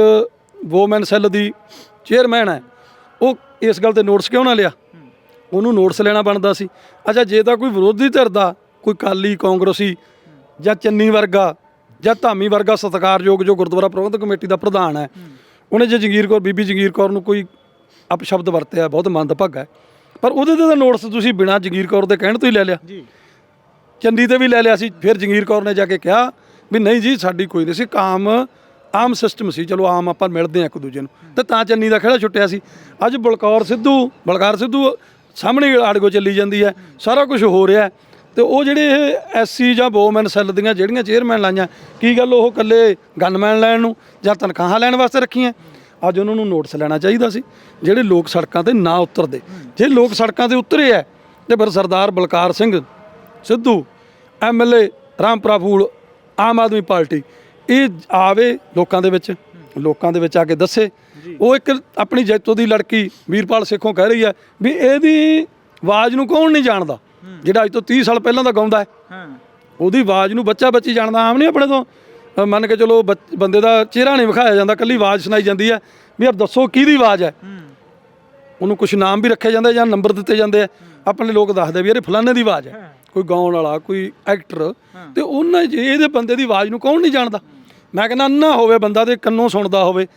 ਵੋਮਨ ਸੈੱਲ ਦੀ ਚੇਅਰਮੈਨ ਹੈ ਉਹ ਇਸ ਗੱਲ ਤੇ ਨੋਟਿਸ ਕਿਉਂ ਨਾ ਲਿਆ? ਉਹਨੂੰ ਨੋਟਿਸ ਲੈਣਾ ਬਣਦਾ ਸੀ। ਅੱਛਾ ਜੇ ਤਾਂ ਕੋਈ ਵਿਰੋਧੀ ਧਿਰ ਦਾ ਕੋਈ ਕਾਲੀ ਕਾਂਗਰਸੀ ਜਾਂ ਚੰਨੀ ਵਰਗਾ ਜਾਂ ਧਾਮੀ ਵਰਗਾ ਸਤਿਕਾਰਯੋਗ ਜੋ ਗੁਰਦੁਆਰਾ ਪ੍ਰਬੰਧਕ ਕਮੇਟੀ ਦਾ ਪ੍ਰਧਾਨ ਹੈ। ਉਹਨੇ ਜੇ ਜੰਗੀਰ ਕੌਰ ਬੀਬੀ ਜੰਗੀਰ ਕੌਰ ਨੂੰ ਕੋਈ ਅਪਸ਼ਬਦ ਵਰਤਿਆ ਬਹੁਤ ਮੰਦਭਾਗਾ ਹੈ। ਪਰ ਉਹਦੇ ਤੇ ਤਾਂ ਨੋਟਿਸ ਤੁਸੀਂ ਬਿਨਾਂ ਜੰਗੀਰ ਕੌਰ ਦੇ ਕਹਿਣ ਤੋਂ ਹੀ ਲੈ ਲਿਆ। ਜੀ। ਚੰਦੀ ਤੇ ਵੀ ਲੈ ਲਿਆ ਸੀ ਫਿਰ ਜੰਗੀਰ ਕੌਰ ਨੇ ਜਾ ਕੇ ਕਿਹਾ ਵੀ ਨਹੀਂ ਜੀ ਸਾਡੀ ਕੋਈ ਨਹੀਂ ਸੀ ਕਾਮ ਆਮ ਸਿਸਟਮ ਸੀ ਚਲੋ ਆਮ ਆਪਾਂ ਮਿਲਦੇ ਆ ਇੱਕ ਦੂਜੇ ਨੂੰ। ਤੇ ਤਾਂ ਚੰਨੀ ਦਾ ਖੜਾ ਛੁੱਟਿਆ ਸੀ। ਅੱਜ ਬਲਕੌਰ ਸਿੱਧੂ ਬਲਕਾਰ ਸਿੱਧੂ ਸਾਹਮਣੇ ਆੜਗੋ ਚੱਲੀ ਜਾਂਦੀ ਹੈ ਸਾਰਾ ਕੁਝ ਹੋ ਰਿਹਾ। ਤੇ ਉਹ ਜਿਹੜੇ ਇਹ ਐਸਸੀ ਜਾਂ ਵੋਮਨ ਸੈੱਲ ਦੀਆਂ ਜਿਹੜੀਆਂ ਚੇਅਰਮੈਨ ਲਾਈਆਂ ਕੀ ਗੱਲ ਉਹ ਇਕੱਲੇ ਗਨਮੈਨ ਲੈਣ ਨੂੰ ਜਾਂ ਤਨਖਾਹਾਂ ਲੈਣ ਵਾਸਤੇ ਰੱਖੀਆਂ? ਅੱਜ ਉਹਨਾਂ ਨੂੰ ਨੋਟਿਸ ਲੈਣਾ ਚਾਹੀਦਾ ਸੀ ਜਿਹੜੇ ਲੋਕ ਸੜਕਾਂ ਤੇ ਨਾ ਉਤਰਦੇ। ਜੇ ਲੋਕ ਸੜਕਾਂ ਤੇ ਉਤਰੇ ਐ ਤੇ ਫਿਰ ਸਰਦਾਰ ਬਲਕਾਰ ਸਿੰਘ ਸਿੱਧੂ ਐਮਐਲਏ ਰਾਮਪੁਰਾ ਫੂਲ ਆਮ ਆਦਮੀ ਪਾਰਟੀ ਇਹ ਆਵੇ ਲੋਕਾਂ ਦੇ ਵਿੱਚ ਲੋਕਾਂ ਦੇ ਵਿੱਚ ਆ ਕੇ ਦੱਸੇ। ਉਹ ਇੱਕ ਆਪਣੀ ਜੈਤੋ ਦੀ ਲੜਕੀ ਵੀਰਪਾਲ ਸੇਖੋਂ ਕਹਿ ਰਹੀ ਹੈ ਵੀ ਇਹਦੀ ਆਵਾਜ਼ ਨੂੰ ਕੌਣ ਨਹੀਂ ਜਾਣਦਾ? ਜਿਹੜਾ ਅੱਜ ਤੋਂ 30 ਸਾਲ ਪਹਿਲਾਂ ਦਾ ਗਾਉਂਦਾ ਹੈ ਹਾਂ। ਉਹਦੀ ਆਵਾਜ਼ ਨੂੰ ਬੱਚਾ ਬੱਚੀ ਜਾਣਦਾ ਆਮ ਨਹੀਂ ਆਪਣੇ ਤੋਂ। ਅ, ਮੰਨ ਕੇ ਚਲੋ ਬੱਚ- ਬੰਦੇ ਦਾ ਚਿਹਰਾ ਨਹੀਂ ਵਿਖਾਇਆ ਜਾਂਦਾ ਕੱਲੀ ਆਵਾਜ਼ ਸੁਣਾਈ ਜਾਂਦੀ ਹੈ ਵੀ ਯਾਰ ਦੱਸੋ ਕਿਹਦੀ ਆਵਾਜ਼ ਹੈ। ਉਹਨੂੰ ਕੁਝ ਨਾਮ ਵੀ ਰੱਖੇ ਜਾਂਦੇ ਜਾਂ ਨੰਬਰ ਦਿੱਤੇ ਜਾਂਦੇ ਆ। ਆਪਣੇ ਲੋਕ ਦੱਸਦੇ ਵੀ ਯਾਰ ਇਹ ਫਲਾਣੇ ਦੀ ਆਵਾਜ਼ ਹੈ। ਕੋਈ ਗਾਉਣ ਵਾਲਾ ਕੋਈ ਐਕਟਰ ਤੇ ਉਹਨਾਂ ਜੇ ਇਹਦੇ ਬੰਦੇ ਦੀ ਆਵਾਜ਼ ਨੂੰ ਕੌਣ ਨਹੀਂ ਜਾਣਦਾ? ਮੈਂ ਕਹਿੰਦਾ ਅੰਨਾ ਹੋਵੇ ਬੰਦਾ ਤੇ ਕੰਨੋਂ ਸੁਣਦਾ ਹੋਵੇ।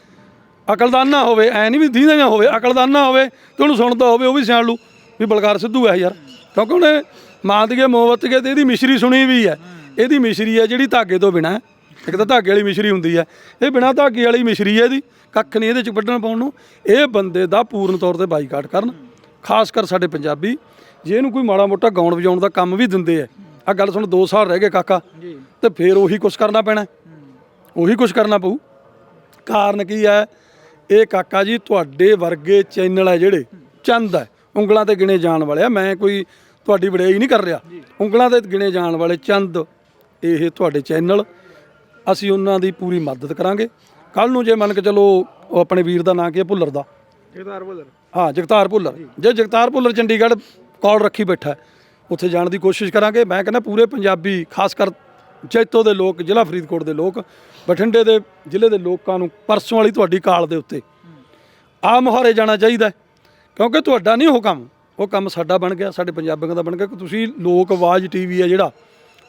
ਅਕਲ ਦਾ ਅੰਨਾ ਹੋਵੇ ਐ ਨਹੀਂ ਵੀ ਦੀਂਦਾ ਹੋਵੇ ਅਕਲ ਦਾ ਅੰਨਾ ਹੋਵੇ ਤੇ ਉਹਨੂੰ ਸੁਣਦਾ ਹੋਵੇ ਉਹ ਵੀ ਸਿਆਣ ਲੂ ਵੀ ਬਲਕਾਰ ਸਿੱਧੂ ਹੈ ਯਾਰ। ਕਿਉਂਕਿ ਉਹਨੇ ਮਾਂ ਦੀਏ ਮੋਹਬਤ ਕੇ ਤੇ ਇਹਦੀ ਮਿਸ਼ਰੀ ਸੁਣੀ ਵੀ ਹੈ। ਇਹਦੀ ਮਿਸ਼ਰੀ ਹੈ ਜਿਹੜੀ ਧਾਗੇ ਤੋਂ ਬਿਨਾ ਇੱਕ ਤਾਂ ਧਾਗੇ ਵਾਲੀ ਮਿਸ਼ਰੀ ਹੁੰਦੀ ਹੈ। ਇਹ ਬਿਨਾ ਧਾਗੇ ਵਾਲੀ ਮਿਸ਼ਰੀ ਹੈ ਇਹਦੀ। ਕੱਖ ਨਹੀਂ ਇਹਦੇ ਚ ਵੱਢਣ ਪਾਉਣ ਨੂੰ। ਇਹ ਬੰਦੇ ਦਾ ਪੂਰਨ ਤੌਰ ਤੇ ਬਾਈਕਾਟ ਕਰਨ। ਖਾਸ ਕਰ ਸਾਡੇ ਪੰਜਾਬੀ। ਜੇ ਇਹਨੂੰ ਕੋਈ ਮਾੜਾ ਮੋਟਾ ਗਾਉਣ ਵਜਾਉਣ ਦਾ ਕੰਮ ਵੀ ਦਿੰਦੇ ਆ। ਆ ਗੱਲ ਸੁਣ 2 ਸਾਲ ਰਹਿ ਗਏ ਕਾਕਾ। ਜੀ। ਤੇ ਫੇਰ ਉਹੀ ਕੁਛ ਕਰਨਾ ਪੈਣਾ। ਉਹੀ ਕੁਛ ਕਰਨਾ ਪਊ। ਕਾਰਨ ਕੀ ਹੈ? ਇਹ ਕਾਕਾ ਜੀ ਤੁਹਾਡੇ ਵਰਗੇ ਚੈਨਲ ਹੈ ਜਿਹੜੇ। ਚੰਦ ਹੈ ਉਂਗਲਾਂ ਤੇ ਗਿਣੇ ਜਾਣ ਵਾਲੇ ਆ। ਮੈਂ ਕੋਈ ਤੁਹਾਡੀ ਵਡਿਆਈ ਨਹੀਂ ਕਰ ਰਿਹਾ। ਉਂਗਲਾਂ ਤੇ ਗਿਣੇ ਜਾਣ ਵਾਲੇ ਚੰਦ। ਇਹ ਤੁਹਾਡੇ ਚੈਨਲ। ਅਸੀਂ ਉਹਨਾਂ ਦੀ ਪੂਰੀ ਮਦਦ ਕਰਾਂਗੇ। ਕੱਲ ਨੂੰ ਜੇ ਮੰਨ ਕੇ ਚਲੋ ਉਹ ਆਪਣੇ ਵੀਰ ਦਾ ਨਾਂ ਕੀ ਹੈ ਭੁੱਲਰ ਦਾ। ਜਗਤਾਰ ਬੋਲਰ ਹਾਂ ਜਗਤਾਰ ਭੁੱਲਰ। ਜੇ ਜਗਤਾਰ ਭੁੱਲਰ ਚੰਡੀਗੜ੍ਹ ਕਾਲ ਰੱਖੀ ਬੈਠਾ ਉੱਥੇ ਜਾਣ ਦੀ ਕੋਸ਼ਿਸ਼ ਕਰਾਂਗੇ। ਮੈਂ ਕਹਿੰਦਾ ਪੂਰੇ ਪੰਜਾਬੀ ਖਾਸ ਕਰ ਜੈਤੋ ਦੇ ਲੋਕ ਜ਼ਿਲ੍ਹਾ ਫਰੀਦਕੋਟ ਦੇ ਲੋਕ ਬਠਿੰਡੇ ਦੇ ਜ਼ਿਲ੍ਹੇ ਦੇ ਲੋਕਾਂ ਨੂੰ ਪਰਸੋਂ ਵਾਲੀ ਤੁਹਾਡੀ ਕਾਲ ਦੇ ਉੱਤੇ ਆ ਮੁਹਾਰੇ ਜਾਣਾ ਚਾਹੀਦਾ। ਕਿਉਂਕਿ ਤੁਹਾਡਾ ਨਹੀਂ ਉਹ ਕੰਮ। ਉਹ ਕੰਮ ਸਾਡਾ ਬਣ ਗਿਆ ਸਾਡੇ ਪੰਜਾਬੀਆਂ ਦਾ ਬਣ ਗਿਆ। ਕਿ ਤੁਸੀਂ ਲੋਕ ਆਵਾਜ਼ ਟੀਵੀ ਹੈ ਜਿਹੜਾ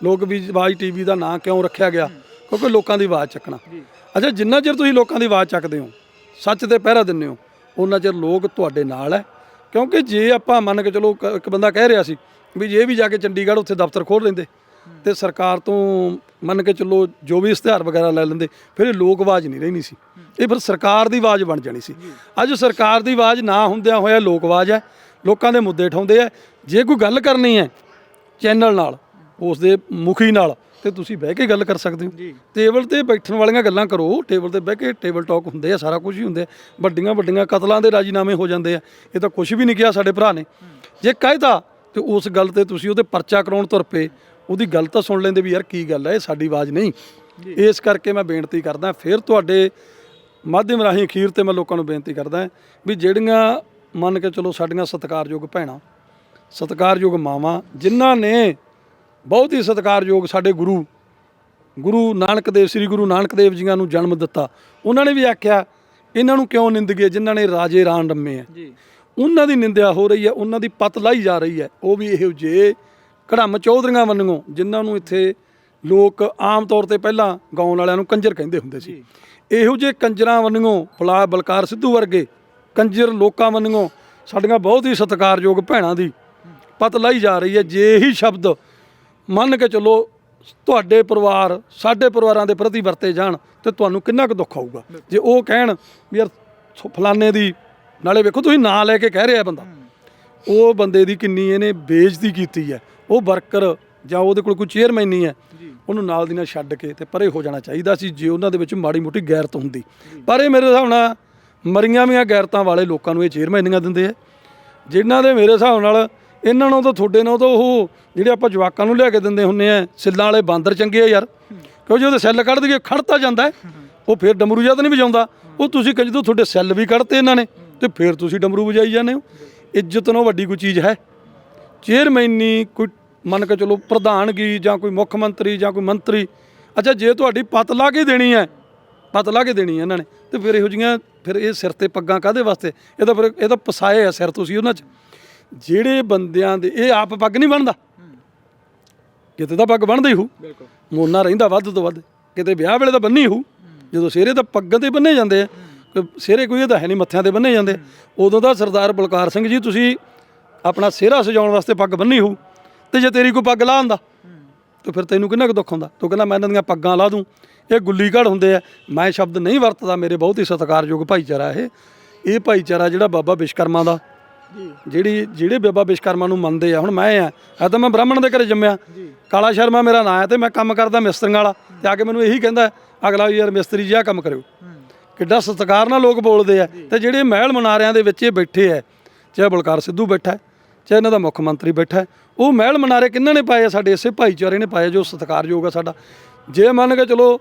ਲੋਕ ਵੀ ਆਵਾਜ਼ ਟੀਵੀ ਦਾ ਨਾਂ ਕਿਉਂ ਰੱਖਿਆ ਗਿਆ? ਕਿਉਂਕਿ ਲੋਕਾਂ ਦੀ ਆਵਾਜ਼ ਚੱਕਣਾ। ਅੱਛਾ ਜਿੰਨਾ ਚਿਰ ਤੁਸੀਂ ਲੋਕਾਂ ਦੀ ਆਵਾਜ਼ ਚੱਕਦੇ ਹੋ ਸੱਚ ਤੇ ਪਹਿਰਾ ਦਿੰਦੇ ਹੋ ਉਹਨਾਂ ਚਿਰ ਲੋਕ ਤੁਹਾਡੇ ਨਾਲ ਹੈ। ਕਿਉਂਕਿ ਜੇ ਆਪਾਂ ਮੰਨ ਕੇ ਚਲੋ ਇੱਕ ਬੰਦਾ ਕਹਿ ਰਿਹਾ ਸੀ ਵੀ ਜੇ ਵੀ ਜਾ ਕੇ ਚੰਡੀਗੜ੍ਹ ਉੱਥੇ ਦਫ਼ਤਰ ਖੋਲ ਲੈਂਦੇ ਤੇ ਸਰਕਾਰ ਤੋਂ ਮੰਨ ਕੇ ਚੱਲੋ ਜੋ ਵੀ ਇਸ਼ਤਿਹਾਰ ਵਗੈਰਾ ਲੈ ਲੈਂਦੇ ਫਿਰ ਇਹ ਲੋਕ ਆਵਾਜ਼ ਨਹੀਂ ਰਹਿਣੀ ਸੀ। ਇਹ ਫਿਰ ਸਰਕਾਰ ਦੀ ਆਵਾਜ਼ ਬਣ ਜਾਣੀ ਸੀ। ਅੱਜ ਸਰਕਾਰ ਦੀ ਆਵਾਜ਼ ਨਾ ਹੁੰਦਿਆਂ ਹੋਇਆ ਲੋਕ ਆਵਾਜ਼ ਹੈ ਲੋਕਾਂ ਦੇ ਮੁੱਦੇ ਠਾਉਂਦੇ ਆ ਜੇ ਕੋਈ ਗੱਲ ਕਰਨੀ ਹੈ ਚੈਨਲ ਨਾਲ ਉਸ ਦੇ ਮੁਖੀ ਨਾਲ ਤੇ ਤੁਸੀਂ ਬਹਿ ਕੇ ਗੱਲ ਕਰ ਸਕਦੇ ਹੋ। ਟੇਬਲ ਤੇ ਬੈਠਣ ਵਾਲੀਆਂ ਗੱਲਾਂ ਕਰੋ ਟੇਬਲ ਤੇ ਬਹਿ ਕੇ ਟੇਬਲ ਟਾਕ ਹੁੰਦੇ ਆ ਸਾਰਾ ਕੁਝ ਹੀ ਹੁੰਦੇ ਵੱਡੀਆਂ ਵੱਡੀਆਂ ਕਤਲਾਂ ਦੇ ਰਾਜੀਨਾਮੇ ਹੋ ਜਾਂਦੇ ਆ। ਇਹ ਤਾਂ ਕੁਝ ਵੀ ਨਹੀਂ ਕਿਹਾ ਸਾਡੇ ਭਰਾ ਨੇ। ਜੇ ਕਹਿਤਾ ਤੇ ਉਸ ਗੱਲ ਤੇ ਤੁਸੀਂ ਉਹਦੇ ਪਰਚਾ ਕਰਾਉਣ ਤੁਰ ਪਏ ਉਹਦੀ ਗੱਲ ਤਾਂ ਸੁਣ ਲੈਂਦੇ ਵੀ ਯਾਰ ਕੀ ਗੱਲ ਹੈ ਇਹ ਸਾਡੀ ਆਵਾਜ਼ ਨਹੀਂ। ਇਸ ਕਰਕੇ ਮੈਂ ਬੇਨਤੀ ਕਰਦਾ ਫਿਰ ਤੁਹਾਡੇ ਮਾਧਿਅਮ ਰਾਹੀਂ ਅਖੀਰ ਤੇ ਮੈਂ ਲੋਕਾਂ ਨੂੰ ਬੇਨਤੀ ਕਰਦਾ ਵੀ ਜਿਹੜੀਆਂ ਮੰਨ ਕੇ ਚਲੋ ਸਾਡੀਆਂ ਸਤਿਕਾਰਯੋਗ ਭੈਣਾਂ ਸਤਿਕਾਰਯੋਗ ਮਾਵਾਂ ਜਿਨ੍ਹਾਂ ਨੇ ਬਹੁਤ ਹੀ ਸਤਿਕਾਰਯੋਗ ਸਾਡੇ ਗੁਰੂ ਗੁਰੂ ਨਾਨਕ ਦੇਵ ਸ੍ਰੀ ਗੁਰੂ ਨਾਨਕ ਦੇਵ ਜੀਆਂ ਨੂੰ ਜਨਮ ਦਿੱਤਾ। ਉਹਨਾਂ ਨੇ ਵੀ ਆਖਿਆ ਇਹਨਾਂ ਨੂੰ ਕਿਉਂ ਨਿੰਦਗੇ ਜਿਨ੍ਹਾਂ ਨੇ ਰਾਜੇ ਰਾਣ ਰੰਮੇ ਆ ਜੀ। ਉਹਨਾਂ ਦੀ ਨਿੰਦਿਆ ਹੋ ਰਹੀ ਹੈ ਉਹਨਾਂ ਦੀ ਪਤ ਲਾਈ ਜਾ ਰਹੀ ਹੈ ਉਹ ਵੀ ਇਹੋ ਜੇ ਕੜਮ ਚੌਧਰੀਆਂ ਵੱਲੋਂ ਜਿਨ੍ਹਾਂ ਨੂੰ ਇੱਥੇ ਲੋਕ ਆਮ ਤੌਰ ਤੇ ਪਹਿਲਾਂ ਗਾਉਣ ਵਾਲਿਆਂ ਨੂੰ ਕੰਜਰ ਕਹਿੰਦੇ ਹੁੰਦੇ ਸੀ। ਇਹੋ ਜੇ ਕੰਜਰਾਂ ਵੱਲੋਂ ਬਲਾ ਬਲਕਾਰ ਸਿੱਧੂ ਵਰਗੇ ਕੰਜਰ ਲੋਕਾਂ ਵੱਲੋਂ ਸਾਡੀਆਂ ਬਹੁਤ ਹੀ ਸਤਿਕਾਰਯੋਗ ਭੈਣਾਂ ਦੀ ਪਤ ਲਾਈ ਜਾ ਰਹੀ ਹੈ ਜੇ ਇਹੀ ਸ਼ਬਦ ਮੰਨ ਕੇ ਚੱਲੋ ਤੁਹਾਡੇ ਪਰਿਵਾਰ ਸਾਡੇ ਪਰਿਵਾਰਾਂ ਦੇ ਪ੍ਰਤੀ ਵਰਤੇ ਜਾਣ ਤੇ ਤੁਹਾਨੂੰ ਕਿੰਨਾ ਕੁ ਦੁੱਖ ਆਊਗਾ? ਜੇ ਉਹ ਕਹਿਣ ਵੀ ਯਾਰ ਫਲਾਣੇ ਦੀ ਨਾਲੇ ਵੇਖੋ ਤੁਸੀਂ ਨਾਂ ਲੈ ਕੇ ਕਹਿ ਰਿਹਾ ਬੰਦਾ। ਉਹ ਬੰਦੇ ਦੀ ਕਿੰਨੀ ਇਹਨੇ ਬੇਇੱਜ਼ਤੀ ਕੀਤੀ ਹੈ। ਉਹ ਵਰਕਰ ਜਾਂ ਉਹਦੇ ਕੋਲ ਕੋਈ ਚੇਅਰਮੈਨ ਨਹੀਂ ਹੈ। ਉਹਨੂੰ ਨਾਲ ਦੀ ਨਾਲ ਛੱਡ ਕੇ ਤੇ ਪਰੇ ਹੋ ਜਾਣਾ ਚਾਹੀਦਾ ਸੀ ਜੇ ਉਹਨਾਂ ਦੇ ਵਿੱਚ ਮਾੜੀ ਮੋਟੀ ਗੈਰਤ ਹੁੰਦੀ। ਪਰ ਇਹ ਮੇਰੇ ਹਿਸਾਬ ਨਾਲ ਮਰੀਆਂ ਵੀਆਂ ਗੈਰਤਾਂ ਵਾਲੇ ਲੋਕਾਂ ਨੂੰ ਇਹ ਚੇਅਰਮੈਨੀਆਂ ਦਿੰਦੇ ਆ ਜਿਨ੍ਹਾਂ ਦੇ ਮੇਰੇ ਹਿਸਾਬ ਨਾਲ ਇਹਨਾਂ ਨੂੰ ਤਾਂ ਤੁਹਾਡੇ ਨਾਲ ਤਾਂ ਉਹ ਜਿਹੜੇ ਆਪਾਂ ਜਵਾਕਾਂ ਨੂੰ ਲਿਆ ਕੇ ਦਿੰਦੇ ਹੁੰਨੇ ਆ, ਸਿੱਲਾਂ ਵਾਲੇ ਬਾਂਦਰ ਚੰਗੇ ਆ ਯਾਰ। ਕਿਉਂਕਿ ਜੇ, ਉਹਦੇ ਸੈੱਲ ਕੱਢ ਦਈਏ, ਖੜਤਾ ਜਾਂਦਾ ਉਹ ਫਿਰ ਡਮਰੂ ਜਿਹਾ ਤਾਂ ਨਹੀਂ ਵਜਾਉਂਦਾ। ਉਹ ਤੁਸੀਂ ਕਿ ਜਦੋਂ ਤੁਹਾਡੇ ਸੈੱਲ ਵੀ ਕੱਢਤੇ ਇਹਨਾਂ ਨੇ, ਤੇ ਫਿਰ ਤੁਸੀਂ ਡਮਰੂ ਵਜਾਈ ਜਾਂਦੇ ਹੋ। ਇੱਜ਼ਤ ਨਾਲੋਂ ਵੱਡੀ ਕੋਈ ਚੀਜ਼ ਹੈ। ਚੇਅਰਮੈਨੀ ਕੋਈ ਮੰਨ ਕੇ ਚਲੋ ਪ੍ਰਧਾਨਗੀ ਜਾਂ ਕੋਈ ਮੁੱਖ ਮੰਤਰੀ ਜਾਂ ਕੋਈ ਮੰਤਰੀ, ਅੱਛਾ ਜੇ ਤੁਹਾਡੀ ਪਤ ਲਾ ਕੇ ਦੇਣੀ ਹੈ, ਪਤ ਲਾ ਕੇ ਦੇਣੀ ਹੈ ਇਹਨਾਂ ਨੇ, ਤੇ ਫਿਰ ਇਹੋ ਜੀਆਂ ਫਿਰ ਇਹ ਸਿਰ ਤੇ ਪੱਗਾਂ ਕਾਦੇ ਵਾਸਤੇ? ਇਹ ਤਾਂ ਫਿਰ, ਇਹ ਤਾਂ ਪਸਾਏ ਆ ਸਿਰ ਤੁਸੀਂ ਉਹਨਾਂ 'ਚ। ਜਿਹੜੇ ਬੰਦਿਆਂ ਦੇ ਇਹ ਆਪ ਪੱਗ ਨਹੀਂ ਬਣਦਾ ਕਿਤੇ ਤਾਂ ਪੱਗ ਬਣਦਾ ਹੀ ਹੋਊ। ਬਿਲਕੁਲ। ਮੋਨਾ ਰਹਿੰਦਾ ਵੱਧ ਤੋਂ ਵੱਧ। ਕਿਤੇ ਵਿਆਹ ਵੇਲੇ ਤਾਂ ਬੰਨੀ ਹੋਊ। ਜਦੋਂ ਸਿਹਰੇ ਤਾਂ ਪੱਗਾਂ ਤੇ ਬੰਨੇ ਜਾਂਦੇ ਆ। ਸਿਹਰੇ ਕੋਈ ਇਹਦਾ ਹੈ ਨਹੀਂ ਮੱਥਿਆਂ ਤੇ ਬੰਨੇ ਜਾਂਦੇ। ਉਦੋਂ ਦਾ ਸਰਦਾਰ ਬਲਕਾਰ ਸਿੰਘ ਜੀ ਤੁਸੀਂ ਆਪਣਾ ਸਿਹਰਾ ਸਜਾਉਣ ਵਾਸਤੇ ਪੱਗ ਬੰਨੀ ਹੋਊ। ਤੇ ਜੇ ਤੇਰੀ ਕੋਈ ਪੱਗ ਲਾ ਹੁੰਦਾ ਤੇ ਫਿਰ ਤੈਨੂੰ ਕਿੰਨਾ ਕੁ ਦੁੱਖ ਹੁੰਦਾ? ਤੂੰ ਕਹਿੰਦਾ ਮੈਂ ਇਹਨਾਂ ਦੀਆਂ ਪੱਗਾਂ ਲਾ ਦੂੰ। ਇਹ ਗੁੱਲੀ ਘੜ ਹੁੰਦੇ ਆ। ਮੈਂ ਸ਼ਬਦ ਨਹੀਂ ਵਰਤਦਾ ਮੇਰੇ ਬਹੁਤ ਹੀ ਸਤਿਕਾਰਯੋਗ ਭਾਈਚਾਰਾ ਇਹ। ਇਹ ਭਾਈਚਾਰਾ ਜਿਹੜਾ ਬਾਬਾ ਵਿਸ਼ਕਰਮਾ ਦਾ ਜਿਹੜੀ ਜਿਹੜੇ ਬਾਬਾ ਵਿਸ਼ਕਰਮਾ ਨੂੰ ਮੰਨਦੇ ਆ, ਹੁਣ ਮੈਂ ਆ, ਇਹ ਤਾਂ ਮੈਂ ਬ੍ਰਾਹਮਣ ਦੇ ਘਰੇ ਜੰਮਿਆ। ਕਾਲਾ ਸ਼ਰਮਾ ਮੇਰਾ ਨਾਂ ਹੈ ਤੇ ਮੈਂ ਕੰਮ ਕਰਦਾ ਮਿਸਤਰੀਆਂ ਵਾਲਾ ਤੇ ਆ ਕੇ ਮੈਨੂੰ ਇਹੀ ਕਹਿੰਦਾ, ਅਗਲਾ ਯਾਰ ਮਿਸਤਰੀ ਜਿਹਾ ਕੰਮ ਕਰਿਓ। ਕਿੱਡਾ ਸਤਿਕਾਰ ਨਾਲ ਲੋਕ ਬੋਲਦੇ ਆ ਤੇ ਜਿਹੜੇ ਮਹਿਲ ਮਨਾਰਿਆਂ ਦੇ ਵਿੱਚ ਇਹ ਬੈਠੇ ਆ, ਚਾਹੇ ਬਲਕਾਰ ਸਿੱਧੂ ਬੈਠਾ, ਚਾਹੇ ਇਹਨਾਂ ਦਾ ਮੁੱਖ ਮੰਤਰੀ ਬੈਠਾ, ਉਹ ਮਹਿਲ ਮਨਾਰੇ ਕਿੰਨਾਂ ਨੇ ਪਾਏ ਸਾਡੇ ਇਸੇ ਭਾਈਚਾਰੇ ਨੇ ਪਾਏ ਜੋ ਸਤਿਕਾਰਯੋਗ ਆ ਸਾਡਾ। ਜੇ ਮੰਨ ਕੇ ਚਲੋ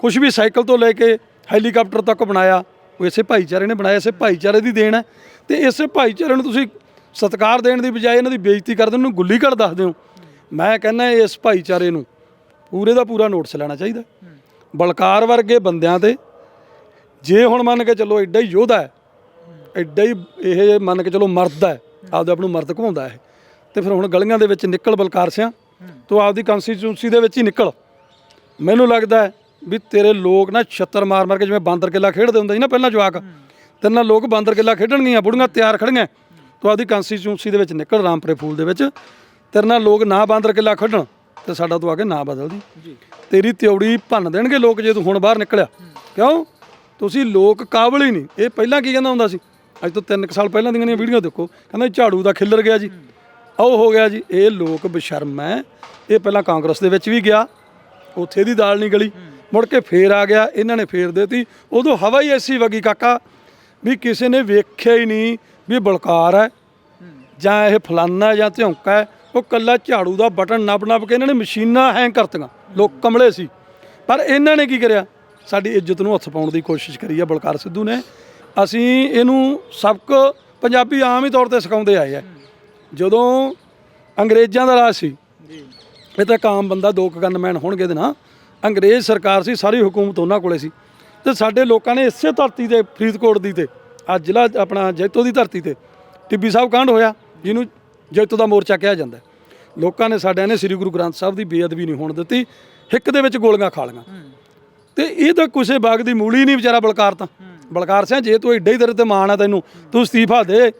ਕੁਝ ਵੀ ਸਾਈਕਲ ਤੋਂ ਲੈ ਕੇ ਹੈਲੀਕਾਪਟਰ ਤੱਕ ਬਣਾਇਆ ਉਹ ਇਸੇ ਭਾਈਚਾਰੇ ਨੇ ਬਣਾਇਆ, ਇਸੇ ਭਾਈਚਾਰੇ ਦੀ ਦੇਣ ਹੈ। ਤੇ ਇਸੇ ਭਾਈਚਾਰੇ ਨੂੰ ਤੁਸੀਂ ਸਤਿਕਾਰ ਦੇਣ ਦੀ ਬਜਾਏ ਇਹਨਾਂ ਦੀ ਬੇਇੱਜ਼ਤੀ ਕਰਦੇ ਉਹਨੂੰ ਗੁੱਲੀ ਘੜ ਦੱਸਦੇ ਹੋ ਮੈਂ ਕਹਿੰਦਾ ਇਸ ਭਾਈਚਾਰੇ ਨੂੰ ਪੂਰੇ ਦਾ ਪੂਰਾ ਨੋਟਿਸ ਲੈਣਾ ਚਾਹੀਦਾ। ਬਲਕਾਰ ਵਰਗੇ ਬੰਦਿਆਂ ਤੇ ਜੇ ਹੁਣ ਮੰਨ ਕੇ ਚੱਲੋ ਐਡਾ ਹੀ ਯੋਧਾ ਹੈ ਐਡਾ ਹੀ ਇਹ ਮੰਨ ਕੇ ਚੱਲੋ ਮਰਦ ਹੈ, ਆਪਦੇ ਆਪ ਨੂੰ ਮਰਦ ਘਵਾਉਂਦਾ ਹੈ, ਤੇ ਫਿਰ ਹੁਣ ਗਲੀਆਂ ਦੇ ਵਿੱਚ ਨਿਕਲ ਬਲਕਾਰ ਸਿਆਂ, ਤੂੰ ਆਪਦੀ ਕੰਸਟੀਚੂਐਂਸੀ ਦੇ ਵਿੱਚ ਹੀ ਨਿਕਲ। ਮੈਨੂੰ ਲੱਗਦਾ ਹੈ ਵੀ ਤੇਰੇ ਲੋਕ ਨਾ ਛੱਤਰ ਮਾਰ ਮਾਰ ਕੇ ਜਿਵੇਂ ਬਾਂਦਰ ਕਿੱਲਾ ਖੇਡਦੇ ਹੁੰਦੇ ਸੀ ਨਾ ਪਹਿਲਾਂ ਜਵਾਕ ਤੇ ਨਾਲ ਲੋਕ ਬਾਂਦਰ ਕਿੱਲਾ ਖੇਡਣਗੀਆਂ ਬੁੜੀਆਂ ਤਿਆਰ ਖੜੀਆਂ। ਤੂੰ ਆਪਦੀ ਕੰਸਟੀਚੂਐਂਸੀ ਦੇ ਵਿੱਚ ਨਿਕਲ ਰਾਮਪੁਰੇ ਫੂਲ ਦੇ ਵਿੱਚ ਤੇਰੇ ਨਾਲ ਲੋਕ ਨਾ ਬਾਂਦਰ ਕਿੱਲਾ ਖੇਡਣ ਤੇ ਸਾਡਾ ਤੂੰ ਆ ਕੇ ਨਾ ਬਦਲਦੀ ਜੀ। ਤੇਰੀ ਤਿਉੜੀ ਭੰਨ ਦੇਣਗੇ ਲੋਕ ਜੇ ਤੂੰ ਹੁਣ ਬਾਹਰ ਨਿਕਲਿਆ। ਕਿਉਂ? ਤੁਸੀਂ ਲੋਕ ਕਾਬਲ ਹੀ ਨਹੀਂ। ਇਹ ਪਹਿਲਾਂ ਕੀ ਕਹਿੰਦਾ ਹੁੰਦਾ ਸੀ? ਅੱਜ ਤੋਂ 3 ਸਾਲ ਪਹਿਲਾਂ ਦੀਆਂ ਦੀਆਂ ਵੀਡੀਓ ਦੇਖੋ। ਕਹਿੰਦਾ ਝਾੜੂ ਦਾ ਖਿੱਲਰ ਗਿਆ ਜੀ। ਆਓ ਹੋ ਗਿਆ ਜੀ। ਇਹ ਲੋਕ ਬਸ਼ਰਮ ਹੈ। ਇਹ ਪਹਿਲਾਂ ਕਾਂਗਰਸ ਦੇ ਵਿੱਚ ਵੀ ਗਿਆ। ਉੱਥੇ ਦੀ ਦਾਲ ਨਹੀਂ ਗਲੀ। ਮੁੜ ਕੇ ਫੇਰ ਆ ਗਿਆ ਇਹਨਾਂ ਨੇ ਫੇਰ ਦੇਤੀ। ਉਦੋਂ ਹਵਾ ਹੀ ਐਸੀ ਵਗੀ ਕਾਕਾ ਵੀ ਕਿਸੇ ਨੇ ਵੇਖਿਆ ਹੀ ਨਹੀਂ ਵੀ ਬਲਕਾਰ ਹੈ ਜਾਂ ਇਹ ਫਲਾਨਾ ਜਾਂ ਧਿਉਂਕਾ ਹੈ। ਉਹ ਕੱਲਾ ਝਾੜੂ ਦਾ ਬਟਨ ਨੱਪ ਨੱਪ ਕੇ ਇਹਨਾਂ ਨੇ ਮਸ਼ੀਨਾਂ ਹੈਂਗ ਕਰਤੀਆਂ ਲੋਕ ਕਮਲੇ ਸੀ। ਪਰ ਇਹਨਾਂ ਨੇ ਕੀ ਕਰਿਆ? ਸਾਡੀ ਇੱਜ਼ਤ ਨੂੰ ਹੱਥ ਪਾਉਣ ਦੀ ਕੋਸ਼ਿਸ਼ ਕਰੀ ਆ ਬਲਕਾਰ ਸਿੱਧੂ ਨੇ। ਅਸੀਂ ਇਹਨੂੰ ਸਬਕ ਪੰਜਾਬੀ ਆਮ ਹੀ ਤੌਰ ਤੇ ਸਿਖਾਉਂਦੇ ਆਏ ਆ। ਜਦੋਂ ਅੰਗਰੇਜ਼ਾਂ ਦਾ ਰਾਜ ਸੀ ਜੀ। ਇਹ ਤਾਂ ਇੱਕ ਆਮ ਬੰਦਾ ਦੋ ਕੁ ਗਨਮੈਨ ਹੋਣਗੇ ਦੇ ਨਾ ਅੰਗਰੇਜ਼ ਸਰਕਾਰ ਸੀ ਸਾਰੀ ਹਕੂਮਤ ਉਹਨਾਂ ਕੋਲੇ ਸੀ। ਤੇ ਸਾਡੇ ਲੋਕਾਂ ਨੇ ਇਸੇ ਧਰਤੀ ਤੇ ਫਰੀਦਕੋਟ ਦੀ ਤੇ ਆ ਜ਼ਿਲ੍ਹਾ ਆਪਣਾ ਜੈਤੋ ਦੀ ਧਰਤੀ ਤੇ ਟਿੱਬੀ ਸਾਹਿਬ ਕਾਂਡ ਹੋਇਆ ਜਿਹਨੂੰ ਜੈਤੋ ਦਾ ਮੋਰਚਾ ਕਿਹਾ ਜਾਂਦਾ। ਲੋਕਾਂ ਨੇ ਸਾਡਿਆਂ ਨੇ ਸ੍ਰੀ ਗੁਰੂ ਗ੍ਰੰਥ ਸਾਹਿਬ ਦੀ ਬੇਅਦਬੀ ਨਹੀਂ ਹੋਣ ਦਿੱਤੀ ਹਿੱਕ ਦੇ ਵਿੱਚ ਗੋਲੀਆਂ ਖਾ ਲਈਆਂ। ਤੇ ਇਹ ਤਾਂ ਕਿਸੇ ਬਾਗ ਦੀ ਮੂਲੀ ਨਹੀਂ ਵਿਚਾਰਾ ਬਲਕਾਰ ਤਾਂ। ਬਲਕਾਰ ਸਿੰਘ ਜੇ ਤੂੰ ਏਡਾ ਹੀ ਤੇਰੇ ਤੇ ਮਾਣ ਆ ਤੈਨੂੰ ਤੂੰ ਅਸਤੀਫਾ ਦੇ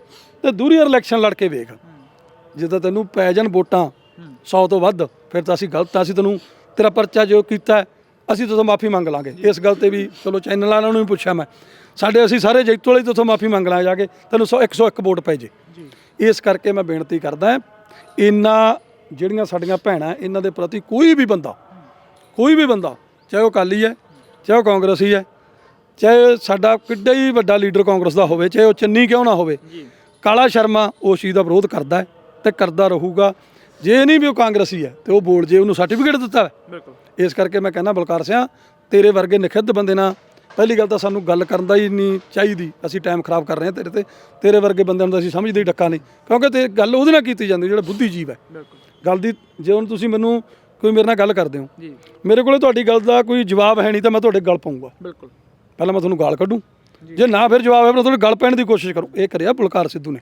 ਤੇ ਦੂਰੀ ਇਲੈਕਸ਼ਨ ਲੜ ਕੇ ਵੇਖ। ਜਿੱਦਾਂ ਤੈਨੂੰ ਪੈ ਜਾਣ ਵੋਟਾਂ 100 ਤੋਂ ਵੱਧ ਫਿਰ ਤਾਂ ਅਸੀਂ ਗਲਤ ਆ ਅਸੀਂ ਤੈਨੂੰ ਤੇਰਾ ਪਰਚਾ ਜੋ ਕੀਤਾ ਅਸੀਂ ਤੋਂ ਮਾਫੀ ਮੰਗ ਲਾਂਗੇ। ਇਸ ਗੱਲ ਤੇ ਵੀ ਚਲੋ ਚੈਨਲ ਵਾਲਿਆਂ ਨੂੰ ਵੀ ਪੁੱਛਿਆ ਮੈਂ। ਸਾਡੇ ਅਸੀਂ ਸਾਰੇ ਜੈਤੋ ਵਾਲੇ ਤੋਂ ਮਾਫੀ ਮੰਗ ਲਾਂ ਜਾ ਕੇ ਤੈਨੂੰ 100 101 ਵੋਟ ਪੈ ਜੇ। ਇਸ ਕਰਕੇ ਮੈਂ ਬੇਨਤੀ ਕਰਦਾ ਇਹਨਾਂ ਜਿਹੜੀਆਂ ਸਾਡੀਆਂ ਭੈਣਾਂ ਇਹਨਾਂ ਦੇ ਪ੍ਰਤੀ ਕੋਈ ਵੀ ਬੰਦਾ ਕੋਈ ਵੀ ਬੰਦਾ ਚਾਹੇ ਉਹ ਅਕਾਲੀ ਹੈ ਚਾਹੇ ਉਹ ਕਾਂਗਰਸੀ ਹੈ ਚਾਹੇ ਸਾਡਾ ਕਿੱਡਾ ਹੀ ਵੱਡਾ ਲੀਡਰ ਕਾਂਗਰਸ ਦਾ ਹੋਵੇ ਚਾਹੇ ਉਹ ਚੰਨੀ ਕਿਉਂ ਨਾ ਹੋਵੇ ਕਾਲਾ ਸ਼ਰਮਾ ਉਸ ਚੀਜ਼ ਦਾ ਵਿਰੋਧ ਕਰਦਾ ਹੈ ਤੇ ਕਰਦਾ ਰਹੂਗਾ। ਜੇ ਨਹੀਂ ਵੀ ਉਹ ਕਾਂਗਰਸੀ ਹੈ ਤੇ ਉਹ ਬੋਲ ਜੇ ਉਹਨੂੰ ਸਰਟੀਫਿਕੇਟ ਦਿੱਤਾ ਹੈ। ਬਿਲਕੁਲ। ਇਸ ਕਰਕੇ ਮੈਂ ਕਹਿੰਦਾ ਬਲਕਾਰ ਸਿਆ ਤੇਰੇ ਵਰਗੇ ਨਖਿੱਧ ਬੰਦੇ ਨਾਲ ਪਹਿਲੀ ਗੱਲ ਤਾਂ ਸਾਨੂੰ ਗੱਲ ਕਰਨ ਦਾ ਹੀ ਨਹੀਂ ਚਾਹੀਦੀ। ਅਸੀਂ ਟਾਈਮ ਖਰਾਬ ਕਰ ਰਹੇ ਹਾਂ ਤੇਰੇ ਤੇ। ਤੇਰੇ ਵਰਗੇ ਬੰਦਿਆਂ ਨੂੰ ਤਾਂ ਅਸੀਂ ਸਮਝਦੇ ਹੀ ਡੱਕਾ ਨਹੀਂ। ਕਿਉਂਕਿ ਤੇ ਗੱਲ ਉਹਦੇ ਨਾਲ ਕੀਤੀ ਜਾਂਦੀ ਜਿਹੜਾ ਬੁੱਧੀਜੀਵ ਹੈ। ਬਿਲਕੁਲ। ਗੱਲ ਦੀ ਜੇ ਹੁਣ ਤੁਸੀਂ ਮੈਨੂੰ ਕੋਈ ਮੇਰੇ ਨਾਲ ਗੱਲ ਕਰਦੇ ਹੋ ਜੀ। ਮੇਰੇ ਕੋਲੇ ਤੁਹਾਡੀ ਗੱਲ ਦਾ ਕੋਈ ਜਵਾਬ ਹੈ ਨਹੀਂ ਤਾਂ ਮੈਂ ਤੁਹਾਡੇ ਗੱਲ ਪਾਉਂਗਾ। ਬਿਲਕੁਲ। ਪਹਿਲਾਂ ਮੈਂ ਤੁਹਾਨੂੰ ਗਾਲ ਕੱਢੂੰ। ਜੇ। ਨਾ ਫਿਰ ਜਵਾਬ ਹੈ ਫਿਰ ਤੁਹਾਡੇ ਗੱਲ ਪੈਣ ਦੀ ਕੋਸ਼ਿਸ਼ ਕਰੋ। ਇਹ ਕਰਿਆ ਬਲਕਾਰ ਸਿੱਧੂ ਨੇ।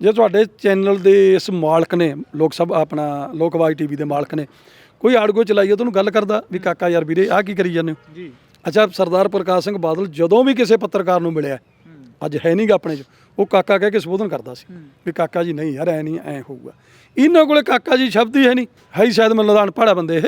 ਜੇ ਤੁਹਾਡੇ ਚੈਨਲ ਦੇ ਇਸ ਮਾਲਕ ਨੇ ਲੋਕ ਸਭ ਆਪਣਾ ਲੋਕਵਾਈ ਟੀਵੀ ਦੇ ਮਾਲਕ ਨੇ ਕੋਈ ਆੜਗੋ ਚਲਾਈ ਆ ਤੁਹਾਨੂੰ ਗੱਲ ਕਰਦਾ ਵੀ ਕਾਕਾ ਯਾਰ ਵੀਰੇ ਆਹ ਕੀ ਕਰੀ ਜਾਂਦੇ ਹੋ? ਜੀ। ਅੱਛਾ ਸਰਦਾਰ ਪ੍ਰਕਾਸ਼ ਸਿੰਘ ਬਾਦਲ ਜਦੋਂ ਵੀ ਕਿਸੇ ਪੱਤਰਕਾਰ ਨੂੰ ਮਿਲਿਆ ਅੱਜ ਹੈ ਨਹੀਂਗਾ ਆਪਣੇ ਚ ਉਹ ਕਾਕਾ ਕਹਿ ਕੇ ਸੰਬੋਧਨ ਕਰਦਾ ਸੀ ਵੀ ਕਾਕਾ ਜੀ ਨਹੀਂ ਯਾਰ ਐ ਨਹੀਂ ਐ ਹੋਊਗਾ। ਇਹਨਾਂ ਕੋਲੇ ਕਾਕਾ ਜੀ ਸ਼ਬਦ ਹੀ ਹੈ ਨਹੀਂ। ਹੈ ਹੀ ਸ਼ਾਇਦ ਮੈਨੂੰ ਲੱਗਦਾ ਅਨਪੜ੍ਹ ਬੰਦੇ ਇਹ।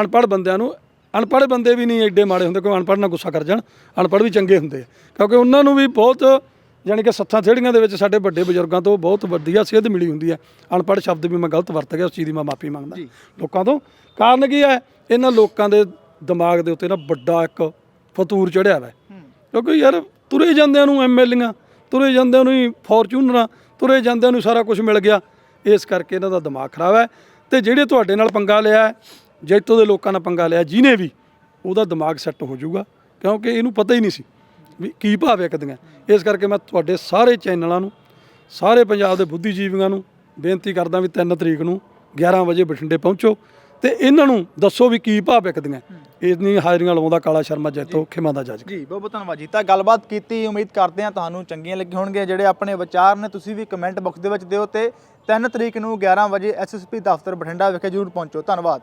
ਅਨਪੜ੍ਹ ਬੰਦਿਆਂ ਨੂੰ ਅਨਪੜ੍ਹ ਬੰਦੇ ਵੀ ਨਹੀਂ ਐਡੇ ਮਾੜੇ ਹੁੰਦੇ ਕੋਈ ਅਨਪੜ੍ਹ ਨਾਲ ਗੁੱਸਾ ਕਰ ਜਾਣ ਅਨਪੜ੍ਹ ਵੀ ਚੰਗੇ ਹੁੰਦੇ ਆ। ਕਿਉਂਕਿ ਉਹਨਾਂ ਨੂੰ ਵੀ ਬਹੁਤ ਯਾਨੀ ਕਿ ਸੱਥਾਂ ਥੇੜੀਆਂ ਦੇ ਵਿੱਚ ਸਾਡੇ ਵੱਡੇ ਬਜ਼ੁਰਗਾਂ ਤੋਂ ਬਹੁਤ ਵਧੀਆ ਸੇਧ ਮਿਲੀ ਹੁੰਦੀ ਹੈ। ਅਨਪੜ੍ਹ ਸ਼ਬਦ ਵੀ ਮੈਂ ਗਲਤ ਵਰਤ ਗਿਆ ਉਸ ਚੀਜ਼ ਦੀ ਮੈਂ ਮਾਫੀ ਮੰਗਦਾ ਲੋਕਾਂ ਤੋਂ। ਕਾਰਨ ਕੀ ਹੈ? ਇਹਨਾਂ ਲੋਕਾਂ ਦੇ ਦਿਮਾਗ ਦੇ ਉੱਤੇ ਨਾ ਵੱਡਾ ਇੱਕ ਫਤੂਰ ਚੜਿਆ ਹੋਇਆ ਹੈ। ਕਿਉਂਕਿ ਯਾਰ ਤੁਰੇ ਜਾਂਦਿਆਂ ਨੂੰ ਐਮਐਲਏਆਂ ਤੁਰੇ ਜਾਂਦਿਆਂ ਨੂੰ ਹੀ ਫੋਰਚੂਨਰਾਂ ਤੁਰੇ ਜਾਂਦਿਆਂ ਨੂੰ ਸਾਰਾ ਕੁਝ ਮਿਲ ਗਿਆ। ਇਸ ਕਰਕੇ ਇਹਨਾਂ ਦਾ ਦਿਮਾਗ ਖਰਾਬ ਹੈ। ਤੇ ਜਿਹੜੇ ਤੁਹਾਡੇ ਨਾਲ ਪੰਗਾ ਲਿਆ ਹੈ, ਜੈਤੋ ਦੇ ਲੋਕਾਂ ਨਾਲ ਪੰਗਾ ਲਿਆ ਜਿਹਨੇ ਵੀ ਉਹਦਾ ਦਿਮਾਗ ਸੈੱਟ ਹੋ ਜਾਊਗਾ ਕਿਉਂਕਿ ਇਹਨੂੰ ਪਤਾ ਹੀ ਨਹੀਂ ਸੀ ਵੀ ਕੀ ਭਾਵ ਦੀਆਂ ਇਸ ਕਰਕੇ ਮੈਂ ਤੁਹਾਡੇ ਸਾਰੇ ਚੈਨਲਾਂ ਨੂੰ ਸਾਰੇ ਪੰਜਾਬ ਦੇ ਬੁੱਧੀਜੀਵੀਆਂ ਨੂੰ ਬੇਨਤੀ ਕਰਦਾ ਵੀ 3 ਤਰੀਕ ਨੂੰ 11 ਵਜੇ ਬਠਿੰਡੇ ਪਹੁੰਚੋ ਤੇ ਇਹਨਾਂ ਨੂੰ ਦੱਸੋ ਵੀ ਕੀ ਭਾਵ ਦੀਆਂ ਇਤਨੀ ਹਾਜ਼ਰੀਆਂ ਲਵਾਉਂਦਾ ਕਾਲਾ ਸ਼ਰਮਾ ਜੈਤੋ ਖਿਮਾ ਦਾ ਜੱਜ ਜੀ ਬਹੁਤ ਬਹੁਤ ਧੰਨਵਾਦ ਜੀ। ਤਾਂ ਗੱਲਬਾਤ ਕੀਤੀ ਉਮੀਦ ਕਰਦੇ ਹਾਂ ਤੁਹਾਨੂੰ ਚੰਗੀਆਂ ਲੱਗੀਆਂ ਹੋਣਗੀਆਂ। ਜਿਹੜੇ ਆਪਣੇ ਵਿਚਾਰ ਨੇ ਤੁਸੀਂ ਵੀ ਕਮੈਂਟ ਬਾਕਸ ਦੇ ਵਿੱਚ ਦਿਓ ਤੇ 3 ਤਰੀਕ ਨੂੰ 11 ਵਜੇ ਐਸਐਸਪੀ ਦਫ਼ਤਰ ਬਠਿੰਡਾ ਵਿਖੇ ਜ਼ਰੂਰ ਪਹੁੰਚੋ। ਧੰਨਵਾਦ।